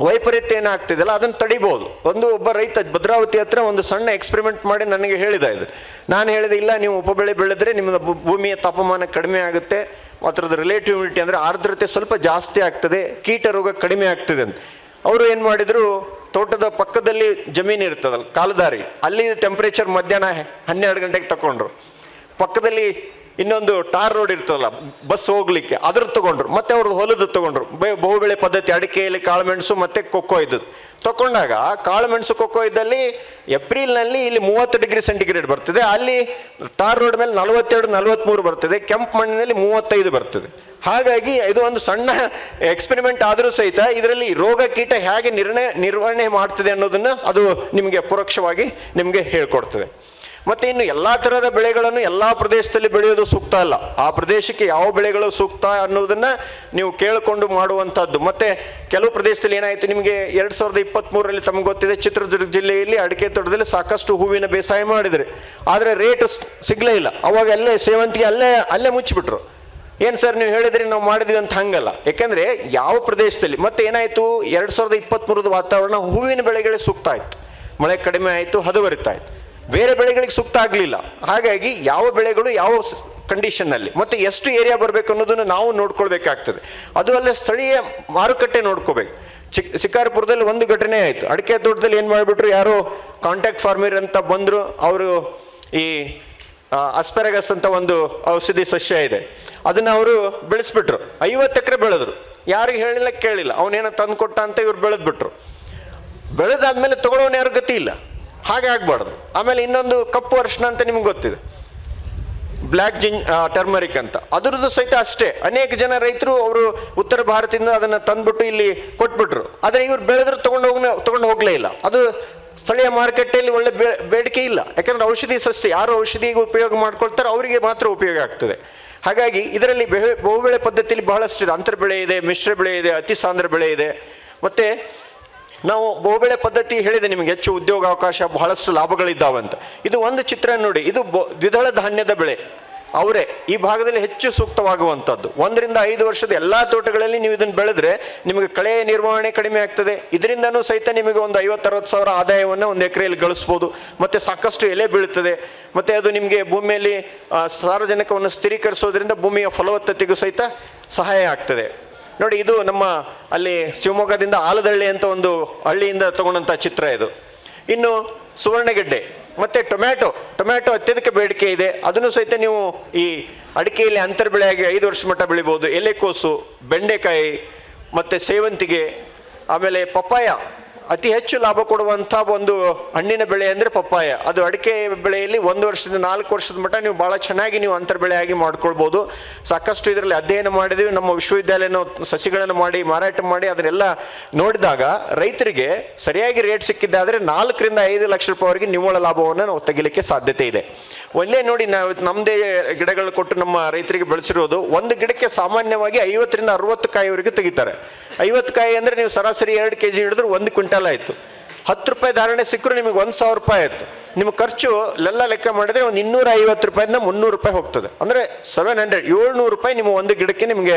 ವೈಪರೀತ್ಯ ಏನಾಗ್ತಿದೆಯಲ್ಲ, ಅದನ್ನು ತಡಿಬೋದು. ಒಂದು ಒಬ್ಬ ರೈತ ಭದ್ರಾವತಿ ಹತ್ರ ಒಂದು ಸಣ್ಣ ಎಕ್ಸ್ಪೆರಿಮೆಂಟ್ ಮಾಡಿ ನನಗೆ ಹೇಳಿದ ಇದು. ನಾನು ಹೇಳಿದೆ, ಇಲ್ಲ, ನೀವು ಉಪಬೆಳೆ ಬೆಳೆದ್ರೆ ನಿಮ್ಮ ಭೂಮಿಯ ತಾಪಮಾನ ಕಡಿಮೆ ಆಗುತ್ತೆ. ಅದರದ ರಿಲೇಟಿವಿಟಿ ಅಂದರೆ ಆರ್ದ್ರತೆ ಸ್ವಲ್ಪ ಜಾಸ್ತಿ ಆಗ್ತದೆ. ಕೀಟ ರೋಗ ಕಡಿಮೆ ಆಗ್ತದೆ ಅಂತ. ಅವರು ಏನು ಮಾಡಿದರು? ತೋಟದ ಪಕ್ಕದಲ್ಲಿ ಜಮೀನು ಇರ್ತದಲ್ಲ, ಕಾಲುದಾರಿ. ಅಲ್ಲಿ ಟೆಂಪ್ರೇಚರ್ ಮಧ್ಯಾಹ್ನ ಹನ್ನೆರಡು ಗಂಟೆಗೆ ತಗೊಂಡ್ರು ಪಕ್ಕದಲ್ಲಿ ಇನ್ನೊಂದು ಟಾರ್ ರೋಡ್ ಇರ್ತದಲ್ಲ ಬಸ್ ಹೋಗ್ಲಿಕ್ಕೆ ಅದ್ರ ತಗೊಂಡ್ರು. ಮತ್ತೆ ಅವ್ರದ್ದು ಹೊಲದ ತಗೊಂಡ್ರು. ಬಹುಬೆಳೆ ಪದ್ಧತಿ, ಅಡಿಕೆಯಲ್ಲಿ ಕಾಳುಮೆಣಸು ಮತ್ತೆ ಕೊಕ್ಕೋ ಇದ್ದದ್ದು. ತಗೊಂಡಾಗ ಕಾಳುಮೆಣಸು ಕೊಕ್ಕೋ ಇದ್ದಲ್ಲಿ ಏಪ್ರಿಲ್ನಲ್ಲಿ ಇಲ್ಲಿ ಮೂವತ್ತು ಡಿಗ್ರಿ ಸೆಂಟಿಗ್ರೇಡ್ ಬರ್ತದೆ. ಅಲ್ಲಿ ಟಾರ್ ರೋಡ್ ಮೇಲೆ ನಲವತ್ತೆರಡು ನಲವತ್ತ್ಮೂರು ಬರ್ತದೆ. ಕೆಂಪು ಮಣ್ಣಿನಲ್ಲಿ ಮೂವತ್ತೈದು ಬರ್ತದೆ. ಹಾಗಾಗಿ ಇದು ಒಂದು ಸಣ್ಣ ಎಕ್ಸ್ಪೆರಿಮೆಂಟ್ ಆದರೂ ಸಹಿತ ಇದರಲ್ಲಿ ರೋಗ ಕೀಟ ಹೇಗೆ ನಿರ್ಣಯ, ನಿರ್ವಹಣೆ ಮಾಡ್ತದೆ ಅನ್ನೋದನ್ನು ಅದು ನಿಮಗೆ ಪರೋಕ್ಷವಾಗಿ ನಿಮಗೆ ಹೇಳ್ಕೊಡ್ತದೆ. ಮತ್ತು ಇನ್ನು ಎಲ್ಲ ಥರದ ಬೆಳೆಗಳನ್ನು ಎಲ್ಲ ಪ್ರದೇಶದಲ್ಲಿ ಬೆಳೆಯೋದು ಸೂಕ್ತ ಅಲ್ಲ. ಆ ಪ್ರದೇಶಕ್ಕೆ ಯಾವ ಬೆಳೆಗಳು ಸೂಕ್ತ ಅನ್ನೋದನ್ನು ನೀವು ಕೇಳಿಕೊಂಡು ಮಾಡುವಂಥದ್ದು ಮತ್ತು ಕೆಲವು ಪ್ರದೇಶದಲ್ಲಿ ಏನಾಯಿತು ನಿಮಗೆ ಎರಡು ಸಾವಿರದ ಇಪ್ಪತ್ತ್ ತಮಗೆ ತಮ್ಗೆ ಗೊತ್ತಿದೆ, ಚಿತ್ರದುರ್ಗ ಜಿಲ್ಲೆಯಲ್ಲಿ ಅಡಿಕೆ ತೋಟದಲ್ಲಿ ಸಾಕಷ್ಟು ಹೂವಿನ ಬೇಸಾಯ ಮಾಡಿದರೆ. ಆದರೆ ರೇಟ್ ಸಿಗಲೇ ಇಲ್ಲ. ಅವಾಗ ಅಲ್ಲೇ ಸೇವಂತಿಗೆ ಅಲ್ಲೇ ಅಲ್ಲೇ ಮುಚ್ಚಿಬಿಟ್ರು. ಏನು ಸರ್ ನೀವು ಹೇಳಿದ್ರಿ ನಾವು ಮಾಡಿದ್ವಿ ಅಂತ ಹಂಗಲ್ಲ. ಯಾಕಂದ್ರೆ ಯಾವ ಪ್ರದೇಶದಲ್ಲಿ, ಮತ್ತೆ ಏನಾಯ್ತು? ಎರಡು ಸಾವಿರದ ಇಪ್ಪತ್ತ್ಮೂರದ ವಾತಾವರಣ ಹೂವಿನ ಬೆಳೆಗಳಿಗೆ ಸೂಕ್ತ ಆಯ್ತು ಮಳೆ ಕಡಿಮೆ ಆಯಿತು ಆಯ್ತು ಬೇರೆ ಬೆಳೆಗಳಿಗೆ ಸೂಕ್ತ ಆಗಲಿಲ್ಲ. ಹಾಗಾಗಿ ಯಾವ ಬೆಳೆಗಳು ಯಾವ ಕಂಡೀಷನ್ನಲ್ಲಿ ಮತ್ತೆ ಎಷ್ಟು ಏರಿಯಾ ಬರಬೇಕು ಅನ್ನೋದನ್ನು ನಾವು ನೋಡ್ಕೊಳ್ಬೇಕಾಗ್ತದೆ. ಅದು ಅಲ್ಲೇ ಸ್ಥಳೀಯ ಮಾರುಕಟ್ಟೆ ನೋಡ್ಕೋಬೇಕು. ಚಿಕ್ ಶಿಕಾರ್ಪುರದಲ್ಲಿ ಒಂದು ಘಟನೆ ಆಯಿತು. ಅಡಿಕೆ ತೋಟದಲ್ಲಿ ಏನು ಮಾಡಿಬಿಟ್ರು, ಯಾರೋ ಕಾಂಟ್ಯಾಕ್ಟ್ ಫಾರ್ಮರ್ ಅಂತ ಬಂದರು, ಅವರು ಈ ಅಸ್ಪೆರಗಸ್ ಅಂತ ಒಂದು ಔಷಧಿ ಸಸ್ಯ ಇದೆ. ಅದನ್ನ ಅವರು ಬೆಳೆಸ್ಬಿಟ್ರು. ಐವತ್ತು ಎಕರೆ ಬೆಳೆದ್ರು. ಯಾರಿಗೆ ಹೇಳಿಲ್ಲ, ಕೇಳಿಲ್ಲ. ಅವನೇನೋ ತಂದು ಕೊಟ್ಟ ಅಂತ ಇವ್ರು ಬೆಳೆದ್ಬಿಟ್ರು. ಬೆಳೆದಾದ್ಮೇಲೆ ತಗೊಳ್ಳೋನು ಯಾರು ಗತಿ ಇಲ್ಲ. ಹಾಗೆ ಆಗ್ಬಾರ್ದು. ಆಮೇಲೆ ಇನ್ನೊಂದು ಕಪ್ಪು ಅರ್ಶನ ಅಂತ ನಿಮ್ಗೆ ಗೊತ್ತಿದೆ. ಬ್ಲ್ಯಾಕ್ ಜಿಂಜ್ ಟರ್ಮರಿಕ್ ಅಂತ. ಅದರದ್ದು ಸಹಿತ ಅಷ್ಟೇ. ಅನೇಕ ಜನ ರೈತರು ಅವರು ಉತ್ತರ ಭಾರತದಿಂದ ಅದನ್ನು ತಂದ್ಬಿಟ್ಟು ಇಲ್ಲಿ ಕೊಟ್ಬಿಟ್ರು. ಆದರೆ ಇವ್ರು ಬೆಳೆದ್ರು ತೊಗೊಂಡು ಹೋಗ ತಗೊಂಡು ಹೋಗಲೇ ಇಲ್ಲ. ಅದು ಸ್ಥಳೀಯ ಮಾರುಕಟ್ಟೆಯಲ್ಲಿ ಒಳ್ಳೆ ಬೇಡಿಕೆ ಇಲ್ಲ. ಯಾಕಂದ್ರೆ ಔಷಧಿ ಸಸ್ಯ ಯಾರು ಔಷಧಿಗೆ ಉಪಯೋಗ ಮಾಡ್ಕೊಳ್ತಾರೋ ಅವರಿಗೆ ಮಾತ್ರ ಉಪಯೋಗ ಆಗ್ತದೆ. ಹಾಗಾಗಿ ಇದರಲ್ಲಿ ಬೆಳೆ ಬಹುಬೆಳೆ ಪದ್ಧತಿಯಲ್ಲಿ ಬಹಳಷ್ಟು ಇದೆ. ಅಂತರ ಬೆಳೆ ಇದೆ, ಮಿಶ್ರ ಬೆಳೆ ಇದೆ, ಅತಿ ಸಾಂದ್ರ ಬೆಳೆ ಇದೆ. ಮತ್ತೆ ನಾವು ಬಹುಬೆಳೆ ಪದ್ಧತಿ ಹೇಳಿದೆ ನಿಮಗೆ, ಹೆಚ್ಚು ಉದ್ಯೋಗಾವಕಾಶ, ಬಹಳಷ್ಟು ಲಾಭಗಳಿದ್ದಾವಂತ. ಇದು ಒಂದು ಚಿತ್ರ ನೋಡಿ. ಇದು ದ್ವಿದಳ ಧಾನ್ಯದ ಬೆಳೆ. ಅವರೇ, ಈ ಭಾಗದಲ್ಲಿ ಹೆಚ್ಚು ಸೂಕ್ತವಾಗುವಂಥದ್ದು. ಒಂದರಿಂದ ಐದು ವರ್ಷದ ಎಲ್ಲ ತೋಟಗಳಲ್ಲಿ ನೀವು ಇದನ್ನು ಬೆಳೆದ್ರೆ ನಿಮಗೆ ಕಳೆ ನಿರ್ವಹಣೆ ಕಡಿಮೆ ಆಗ್ತದೆ. ಇದರಿಂದನೂ ಸಹಿತ ನಿಮಗೆ ಒಂದು ಐವತ್ತರವತ್ತು ಸಾವಿರ ಆದಾಯವನ್ನು ಒಂದು ಎಕರೆಯಲ್ಲಿ ಗಳಿಸ್ಬೋದು. ಮತ್ತು ಸಾಕಷ್ಟು ಎಲೆ ಬೀಳುತ್ತದೆ ಮತ್ತು ಅದು ನಿಮಗೆ ಭೂಮಿಯಲ್ಲಿ ಸಾರ್ವಜನಿಕವನ್ನು ಸ್ಥಿರೀಕರಿಸೋದ್ರಿಂದ ಭೂಮಿಯ ಫಲವತ್ತತೆಗೂ ಸಹಿತ ಸಹಾಯ ಆಗ್ತದೆ. ನೋಡಿ, ಇದು ನಮ್ಮ ಅಲ್ಲಿ ಶಿವಮೊಗ್ಗದಿಂದ ಆಲದಹಳ್ಳಿ ಅಂತ ಒಂದು ಹಳ್ಳಿಯಿಂದ ತಗೊಂಡಂಥ ಚಿತ್ರ ಇದು. ಇನ್ನು ಸುವರ್ಣಗೆಡ್ಡೆ. ಮತ್ತೆ ಟೊಮ್ಯಾಟೊ ಟೊಮ್ಯಾಟೊ ಅತ್ಯಧಿಕ ಬೇಡಿಕೆ ಇದೆ. ಅದನ್ನು ಸಹಿತ ನೀವು ಈ ಅಡಿಕೆಯಲ್ಲಿ ಅಂತರ್ ಬೆಳೆಯಾಗಿ ಐದು ವರ್ಷ ಮಟ್ಟ ಬೆಳಿಬೋದು ಎಲೆಕೋಸು ಬೆಂಡೆಕಾಯಿ, ಮತ್ತೆ ಸೇವಂತಿಗೆ, ಆಮೇಲೆ ಪಪ್ಪಾಯ. ಅತಿ ಹೆಚ್ಚು ಲಾಭ ಕೊಡುವಂಥ ಒಂದು ಹಣ್ಣಿನ ಬೆಳೆ ಅಂದರೆ ಪಪ್ಪಾಯ. ಅದು ಅಡಿಕೆ ಬೆಳೆಯಲ್ಲಿ ಒಂದು ವರ್ಷದಿಂದ ನಾಲ್ಕು ವರ್ಷದ ಮಟ್ಟ ನೀವು ಭಾಳ ಚೆನ್ನಾಗಿ ನೀವು ಅಂತರ್ ಬೆಳೆಯಾಗಿ ಮಾಡ್ಕೊಳ್ಬೋದು. ಸಾಕಷ್ಟು ಇದರಲ್ಲಿ ಅಧ್ಯಯನ ಮಾಡಿದ್ವಿ. ನಮ್ಮ ವಿಶ್ವವಿದ್ಯಾಲಯನ ಸಸಿಗಳನ್ನು ಮಾಡಿ, ಮಾರಾಟ ಮಾಡಿ, ಅದನ್ನೆಲ್ಲ ನೋಡಿದಾಗ ರೈತರಿಗೆ ಸರಿಯಾಗಿ ರೇಟ್ ಸಿಕ್ಕಿದ್ದಾದರೆ ನಾಲ್ಕರಿಂದ ಐದು ಲಕ್ಷ ರೂಪಾಯಿವರೆಗೆ ನಿವ್ವಳ ಲಾಭವನ್ನು ನಾವು ತೆಗಿಲಿಕ್ಕೆ ಸಾಧ್ಯತೆ ಇದೆ. ಒಳ್ಳೆ ನೋಡಿ ನಾವು ನಮ್ಮದೇ ಗಿಡಗಳು ಕೊಟ್ಟು ನಮ್ಮ ರೈತರಿಗೆ ಬೆಳೆಸಿರೋದು ಒಂದು ಗಿಡಕ್ಕೆ ಸಾಮಾನ್ಯವಾಗಿ ಐವತ್ತರಿಂದ ಅರವತ್ತು ಕಾಯಿವರೆಗೆ ತೆಗಿತಾರೆ. ಐವತ್ತು ಕಾಯಿ ಅಂದರೆ ನೀವು ಸರಾಸರಿ ಎರಡು ಕೆ ಜಿ ಹಿಡಿದ್ರೆ ಒಂದು ಕ್ವಿಂಟಲ್ ಆಯಿತು ಹತ್ತು ರೂಪಾಯಿ ಧಾರಣೆ ಸಿಕ್ಕರು ನಿಮಗೆ ಒಂದು ಸಾವಿರ ರೂಪಾಯಿ ಆಯಿತು. ನಿಮ್ಮ ಖರ್ಚು ಎಲ್ಲ ಲೆಕ್ಕ ಮಾಡಿದ್ರೆ ಒಂದು ಇನ್ನೂರ ಐವತ್ತು ರೂಪಾಯಿಂದ ಮುನ್ನೂರು ರೂಪಾಯಿ ಹೋಗ್ತದೆ. ಅಂದರೆ ಸೆವೆನ್ ಹಂಡ್ರೆಡ್ ಏಳ್ನೂರು ರೂಪಾಯಿ ನಿಮ್ಮ ಒಂದು ಗಿಡಕ್ಕೆ ನಿಮಗೆ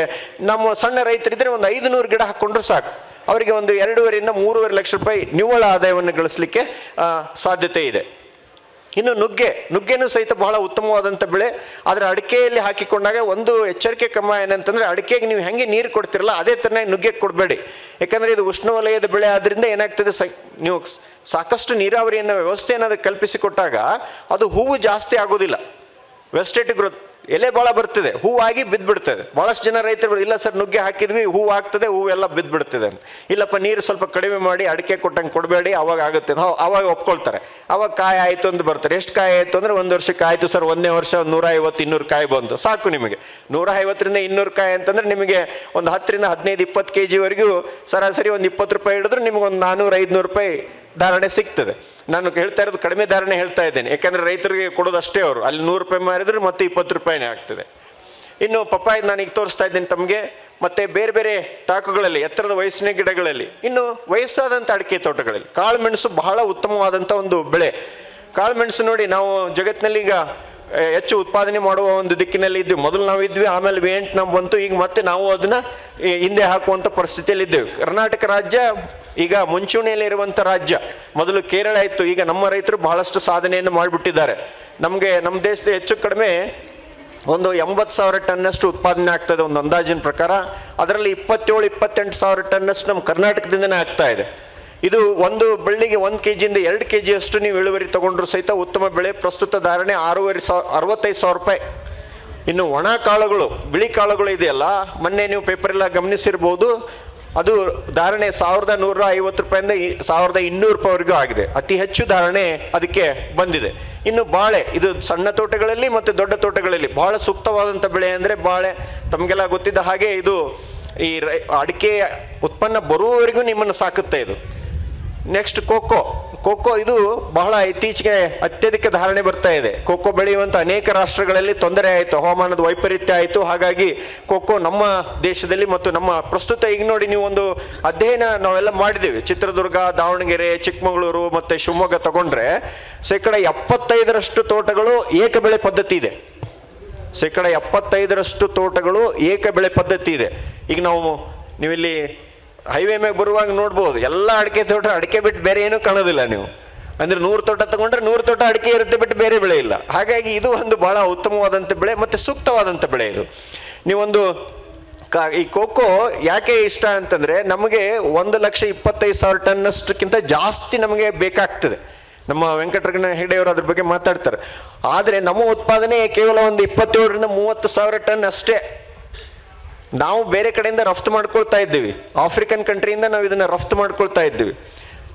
ನಮ್ಮ ಸಣ್ಣ ರೈತರಿದ್ದರೆ ಒಂದು ಐದು ನೂರು ಗಿಡ ಹಾಕ್ಕೊಂಡ್ರು ಸಾಕು. ಅವರಿಗೆ ಒಂದು ಎರಡೂವರೆಯಿಂದ ಮೂರುವರೆ ಲಕ್ಷ ರೂಪಾಯಿ ನಿವ್ವಳ ಆದಾಯವನ್ನು ಗಳಿಸಲಿಕ್ಕೆ ಸಾಧ್ಯತೆ ಇದೆ. ಇನ್ನು ನುಗ್ಗೆ, ನುಗ್ಗೆನೂ ಸಹಿತ ಬಹಳ ಉತ್ತಮವಾದಂಥ ಬೆಳೆ. ಆದರೆ ಅಡಿಕೆಯಲ್ಲಿ ಹಾಕಿಕೊಂಡಾಗ ಒಂದು ಎಚ್ಚರಿಕೆ ಕ್ರಮ ಏನಂತಂದರೆ ಅಡಿಕೆಗೆ ನೀವು ಹೆಂಗೆ ನೀರು ಕೊಡ್ತಿರಲ್ಲ ಅದೇ ಥರನೇ ನುಗ್ಗೆ ಕೊಡಬೇಡಿ. ಯಾಕಂದರೆ ಇದು ಉಷ್ಣವಲಯದ ಬೆಳೆ ಆದ್ದರಿಂದ ಏನಾಗ್ತದೆ ಸ ನೀವು ಸಾಕಷ್ಟು ನೀರಾವರಿಯನ್ನು ವ್ಯವಸ್ಥೆ ಏನಾದರೂ ಕಲ್ಪಿಸಿಕೊಟ್ಟಾಗ ಅದು ಹೂವು ಜಾಸ್ತಿ ಆಗೋದಿಲ್ಲ. ವೆಸ್ಟೇಟ್ ಗ್ರೋತ್ ಎಲೆ ಭಾಳ ಬರ್ತದೆ ಹೂವಾಗಿ ಬಿದ್ದುಬಿಡ್ತದೆ. ಭಾಳಷ್ಟು ಜನ ರೈತರು ಇಲ್ಲ ಸರ್, ನುಗ್ಗೆ ಹಾಕಿದ್ವಿ, ಹೂ ಆಗ್ತದೆ ಹೂವೆಲ್ಲ ಬಿದ್ದುಬಿಡ್ತದೆ ಇಲ್ಲಪ್ಪ, ನೀರು ಸ್ವಲ್ಪ ಕಡಿಮೆ ಮಾಡಿ ಅಡಿಕೆ ಕೊಟ್ಟಂಗೆ ಕೊಡಬೇಡಿ, ಅವಾಗ ಆಗುತ್ತೆ. ಅವಾಗ ಒಪ್ಕೊಳ್ತಾರೆ. ಅವಾಗ ಕಾಯಿ ಆಯಿತು ಅಂತ ಬರ್ತಾರೆ. ಎಷ್ಟು ಕಾಯಿ ಆಯಿತು ಅಂದರೆ ಒಂದು ವರ್ಷಕ್ಕೆ ಆಯಿತು ಸರ್, ಒಂದನೇ ವರ್ಷ ನೂರ ಐವತ್ತು ಇನ್ನೂರು ಕಾಯಿ ಬಂತು. ಸಾಕು ನಿಮಗೆ. ನೂರ ಐವತ್ತರಿಂದ ಇನ್ನೂರು ಕಾಯಿ ಅಂತಂದ್ರೆ ನಿಮಗೆ ಒಂದು ಹತ್ತರಿಂದ ಹದಿನೈದು, ಇಪ್ಪತ್ತು ಕೆ ಜಿವರೆಗೂ ಸರಾಸರಿ ಒಂದು ಇಪ್ಪತ್ತು ರೂಪಾಯಿ ಹಿಡಿದ್ರೆ ನಿಮಗೆ ಒಂದು ನಾನ್ನೂರು ಐದುನೂರು ರೂಪಾಯಿ ಧಾರಣೆ ಸಿಗ್ತದೆ. ನಾನು ಹೇಳ್ತಾ ಇರೋದು ಕಡಿಮೆ ಧಾರಣೆ ಹೇಳ್ತಾ ಇದ್ದೇನೆ. ಯಾಕಂದ್ರೆ ರೈತರಿಗೆ ಕೊಡೋದು ಅಷ್ಟೇ ಅವರು. ಅಲ್ಲಿ ನೂರು ರೂಪಾಯಿ ಮಾರಿದ್ರೆ ಮತ್ತೆ ಇಪ್ಪತ್ತು ರೂಪಾಯಿನೇ ಆಗ್ತದೆ. ಇನ್ನು ಪಪ್ಪಾಯಿ ನಾನು ಈಗ ತೋರಿಸ್ತಾ ಇದ್ದೇನೆ ತಮಗೆ. ಮತ್ತೆ ಬೇರೆ ಬೇರೆ ತಾಕುಗಳಲ್ಲಿ, ಎತ್ತರದ ವಯಸ್ಸಿನ ಗಿಡಗಳಲ್ಲಿ, ಇನ್ನು ವಯಸ್ಸಾದಂಥ ಅಡಿಕೆ ತೋಟಗಳಲ್ಲಿ. ಕಾಳುಮೆಣಸು ಬಹಳ ಉತ್ತಮವಾದಂಥ ಒಂದು ಬೆಳೆ. ಕಾಳುಮೆಣಸು ನೋಡಿ ನಾವು ಜಗತ್ತಿನಲ್ಲಿ ಈಗ ಹೆಚ್ಚು ಉತ್ಪಾದನೆ ಮಾಡುವ ಒಂದು ದಿಕ್ಕಿನಲ್ಲಿ ಇದ್ವಿ ಮೊದಲು ನಾವು ಇದ್ವಿ, ಆಮೇಲೆ ವಿಯೆಟ್ನಾಂ ಬಂತು. ಈಗ ಮತ್ತೆ ನಾವು ಅದನ್ನ ಹಿಂದೆ ಹಾಕುವಂಥ ಪರಿಸ್ಥಿತಿಯಲ್ಲಿ ಇದ್ದೇವೆ ಕರ್ನಾಟಕ ರಾಜ್ಯ ಈಗ ಮುಂಚೂಣಿಯಲ್ಲಿ ಇರುವಂಥ ರಾಜ್ಯ, ಮೊದಲು ಕೇರಳ ಇತ್ತು, ಈಗ ನಮ್ಮ ರೈತರು ಬಹಳಷ್ಟು ಸಾಧನೆಯನ್ನು ಮಾಡಿಬಿಟ್ಟಿದ್ದಾರೆ. ನಮಗೆ ನಮ್ಮ ದೇಶದ ಹೆಚ್ಚು ಕಡಿಮೆ ಒಂದು ಎಂಬತ್ತು ಸಾವಿರ ಟನ್ನಷ್ಟು ಉತ್ಪಾದನೆ ಆಗ್ತದೆ ಒಂದು ಅಂದಾಜಿನ ಪ್ರಕಾರ. ಅದರಲ್ಲಿ ಇಪ್ಪತ್ತೇಳು, ಇಪ್ಪತ್ತೆಂಟು ಸಾವಿರ ಟನ್ನಷ್ಟು ನಮ್ಮ ಕರ್ನಾಟಕದಿಂದನೇ ಆಗ್ತಾ ಇದೆ. ಇದು ಒಂದು ಬೆಳ್ಳಿಗೆ ಒಂದು ಕೆ ಜಿಯಿಂದ ಎರಡು ಕೆ ಜಿಯಷ್ಟು ನೀವು ಇಳುವರಿ ತಗೊಂಡ್ರು ಸಹಿತ ಉತ್ತಮ ಬೆಳೆ, ಪ್ರಸ್ತುತ ಧಾರಣೆ ಆರೂವರೆ ಸಾವಿರ ಅರವತ್ತೈದು ಸಾವಿರ ರೂಪಾಯಿ. ಇನ್ನು ಒಣ ಕಾಳುಗಳು, ಬಿಳಿ ಕಾಳುಗಳು ಇದೆಯಲ್ಲ, ಮೊನ್ನೆ ನೀವು ಪೇಪರೆಲ್ಲ ಗಮನಿಸಿರ್ಬೋದು ಅದು ಧಾರಣೆ ಸಾವಿರದ ನೂರ ಐವತ್ತು ರೂಪಾಯಿಂದ ಸಾವಿರದ ಇನ್ನೂರು ರೂಪಾಯಿವರೆಗೂ ಆಗಿದೆ. ಅತಿ ಹೆಚ್ಚು ಧಾರಣೆ ಅದಕ್ಕೆ ಬಂದಿದೆ. ಇನ್ನು ಬಾಳೆ, ಇದು ಸಣ್ಣ ತೋಟಗಳಲ್ಲಿ ಮತ್ತು ದೊಡ್ಡ ತೋಟಗಳಲ್ಲಿ ಬಹಳ ಸೂಕ್ತವಾದಂಥ ಬೆಳೆ ಅಂದರೆ ಬಾಳೆ. ತಮಗೆಲ್ಲ ಗೊತ್ತಿದ್ದ ಹಾಗೆ ಇದು ಈ ಅಡಿಕೆ ಉತ್ಪನ್ನ ಬರುವವರೆಗೂ ನಿಮ್ಮನ್ನು ಸಾಕುತ್ತೆ ಇದು. ನೆಕ್ಸ್ಟ್ ಕೋಕೋ ಕೋಕೋ ಇದು ಬಹಳ ಇತ್ತೀಚೆಗೆ ಅತ್ಯಧಿಕ ಧಾರಣೆ ಬರ್ತಾ ಇದೆ. ಖೋಖೋ ಬೆಳೆಯುವಂಥ ಅನೇಕ ರಾಷ್ಟ್ರಗಳಲ್ಲಿ ತೊಂದರೆ ಆಯಿತು, ಹವಾಮಾನದ ವೈಪರೀತ್ಯ ಆಯಿತು. ಹಾಗಾಗಿ ಖೋಖೋ ನಮ್ಮ ದೇಶದಲ್ಲಿ ಮತ್ತು ನಮ್ಮ ಪ್ರಸ್ತುತ ಈಗ ನೋಡಿ ನೀವು ಒಂದು ಅಧ್ಯಯನ ನಾವೆಲ್ಲ ಮಾಡಿದ್ದೀವಿ ಚಿತ್ರದುರ್ಗ, ದಾವಣಗೆರೆ, ಚಿಕ್ಕಮಗಳೂರು ಮತ್ತು ಶಿವಮೊಗ್ಗ ತಗೊಂಡ್ರೆ ಶೇಕಡ ಎಪ್ಪತ್ತೈದರಷ್ಟು ತೋಟಗಳು ಏಕ ಬೆಳೆ ಪದ್ಧತಿ ಇದೆ. ಶೇಕಡ ಎಪ್ಪತ್ತೈದರಷ್ಟು ತೋಟಗಳು ಏಕ ಬೆಳೆ ಪದ್ಧತಿ ಇದೆ. ಈಗ ನಾವು, ನೀವಿಲ್ಲಿ ಹೈವೇ ಮೇಲೆ ಬರುವಾಗ ನೋಡ್ಬೋದು. ಎಲ್ಲ ಅಡಿಕೆ ತೋಟ, ಅಡಿಕೆ ಬಿಟ್ಟು ಬೇರೆ ಏನೂ ಕಾಣೋದಿಲ್ಲ ನೀವು. ಅಂದ್ರೆ ನೂರು ತೋಟ ತಗೊಂಡ್ರೆ ನೂರು ತೋಟ ಅಡಿಕೆ ಇರುತ್ತೆ ಬಿಟ್ಟು ಬೇರೆ ಬೆಳೆ ಇಲ್ಲ. ಹಾಗಾಗಿ ಇದು ಒಂದು ಬಹಳ ಉತ್ತಮವಾದಂಥ ಬೆಳೆ ಮತ್ತು ಸೂಕ್ತವಾದಂಥ ಬೆಳೆ ಇದು. ನೀವೊಂದು ಕಾ, ಈ ಕೋಕೋ ಯಾಕೆ ಇಷ್ಟ ಅಂತಂದ್ರೆ ನಮಗೆ ಒಂದು ಲಕ್ಷ ಇಪ್ಪತ್ತೈದು ಸಾವಿರ ಟನ್ನಷ್ಟಕ್ಕಿಂತ ಜಾಸ್ತಿ ನಮಗೆ ಬೇಕಾಗ್ತದೆ. ನಮ್ಮ ವೆಂಕಟರಮಣ ಹೆಗಡೆಯವರು ಅದ್ರ ಬಗ್ಗೆ ಮಾತಾಡ್ತಾರೆ. ಆದರೆ ನಮ್ಮ ಉತ್ಪಾದನೆ ಕೇವಲ ಒಂದು ಇಪ್ಪತ್ತೇಳರಿಂದ ಮೂವತ್ತು ಸಾವಿರ ಟನ್ ಅಷ್ಟೇ. ನಾವು ಬೇರೆ ಕಡೆಯಿಂದ ರಫ್ತು ಮಾಡ್ಕೊಳ್ತಾ ಇದ್ದೀವಿ. ಆಫ್ರಿಕನ್ ಕಂಟ್ರಿಯಿಂದ ನಾವು ಇದನ್ನ ರಫ್ತು ಮಾಡ್ಕೊಳ್ತಾ ಇದ್ದೀವಿ.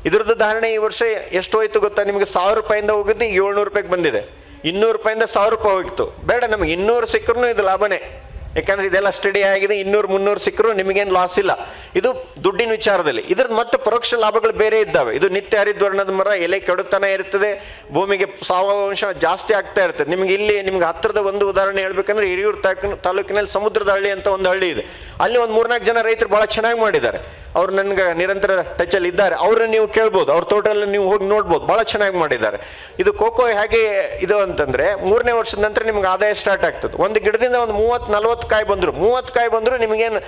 ಇದ್ರದ್ದು ಧಾರಣೆ ಈ ವರ್ಷ ಎಷ್ಟು ಹೋಯ್ತು ಗೊತ್ತಾ? ನಿಮಗೆ ಸಾವಿರ ರೂಪಾಯಿಂದ ಹೋಗಿದ್ದು ಏಳ್ನೂರು ರೂಪಾಯಿಗೆ ಬಂದಿದೆ. ಇನ್ನೂರು ರೂಪಾಯಿಂದ ಸಾವಿರ ರೂಪಾಯಿ ಹೋಗಿತ್ತು. ಬೇಡ, ನಮಗೆ ಇನ್ನೂರು ಸಿಕ್ಕರೂ ಇದು ಲಾಭನೇ. ಯಾಕಂದ್ರೆ ಇದೆಲ್ಲ ಸ್ಟಡಿ ಆಗಿದೆ, ಇನ್ನೂರು, ಮುನ್ನೂರು ಸಿಕ್ಕರು ನಿಮಗೇನು ಲಾಸ್ ಇಲ್ಲ. ಇದು ದುಡ್ಡಿನ ವಿಚಾರದಲ್ಲಿ. ಇದ್ರದ್ದು ಮತ್ತೆ ಪರೋಕ್ಷ ಲಾಭಗಳು ಬೇರೆ ಇದ್ದಾವೆ. ಇದು ನಿತ್ಯ ಹರಿದ್ವರ್ಣದ ಮರ, ಎಲೆ ಕೆಡುತನ ಇರ್ತದೆ, ಭೂಮಿಗೆ ಸಾವಯವ ಅಂಶ ಜಾಸ್ತಿ ಆಗ್ತಾ ಇರ್ತದೆ. ನಿಮ್ಗೆ ಇಲ್ಲಿ, ನಿಮ್ಗೆ ಹತ್ತಿರದ ಒಂದು ಉದಾಹರಣೆ ಹೇಳ್ಬೇಕಂದ್ರೆ ಹಿರಿಯೂರು ತಾಲೂಕಿನ, ತಾಲೂಕಿನಲ್ಲಿ ಸಮುದ್ರದ ಹಳ್ಳಿ ಅಂತ ಒಂದು ಹಳ್ಳಿ ಇದೆ. ಅಲ್ಲಿ ಒಂದು ಮೂರ್ನಾಲ್ಕು ಜನ ರೈತರು ಬಹಳ ಚೆನ್ನಾಗಿ ಮಾಡಿದ್ದಾರೆ. ಅವ್ರು ನನ್ಗೆ ನಿರಂತರ ಟಚಲ್ಲಿ ಇದ್ದಾರೆ. ಅವ್ರನ್ನ ನೀವು ಕೇಳ್ಬೋದು. ಅವ್ರ ತೋಟದಲ್ಲಿ ನೀವು ಹೋಗಿ ನೋಡ್ಬೋದು. ಬಹಳ ಚೆನ್ನಾಗಿ ಮಾಡಿದ್ದಾರೆ. ಇದು ಕೋಕೋ ಹೇಗೆ ಇದು ಅಂತಂದ್ರೆ, ಮೂರನೇ ವರ್ಷದ ನಂತರ ನಿಮ್ಗೆ ಆದಾಯ ಸ್ಟಾರ್ಟ್ ಆಗ್ತದೆ. ಒಂದು ಗಿಡದಿಂದ ಒಂದು ಮೂವತ್ತು, ನಲ್ವತ್ತು ಕಾಯಿ ಬಂದರು. ಮೂವತ್ತು ಕಾಯಿ ಬಂದರೂ ನಿಮಗೇನು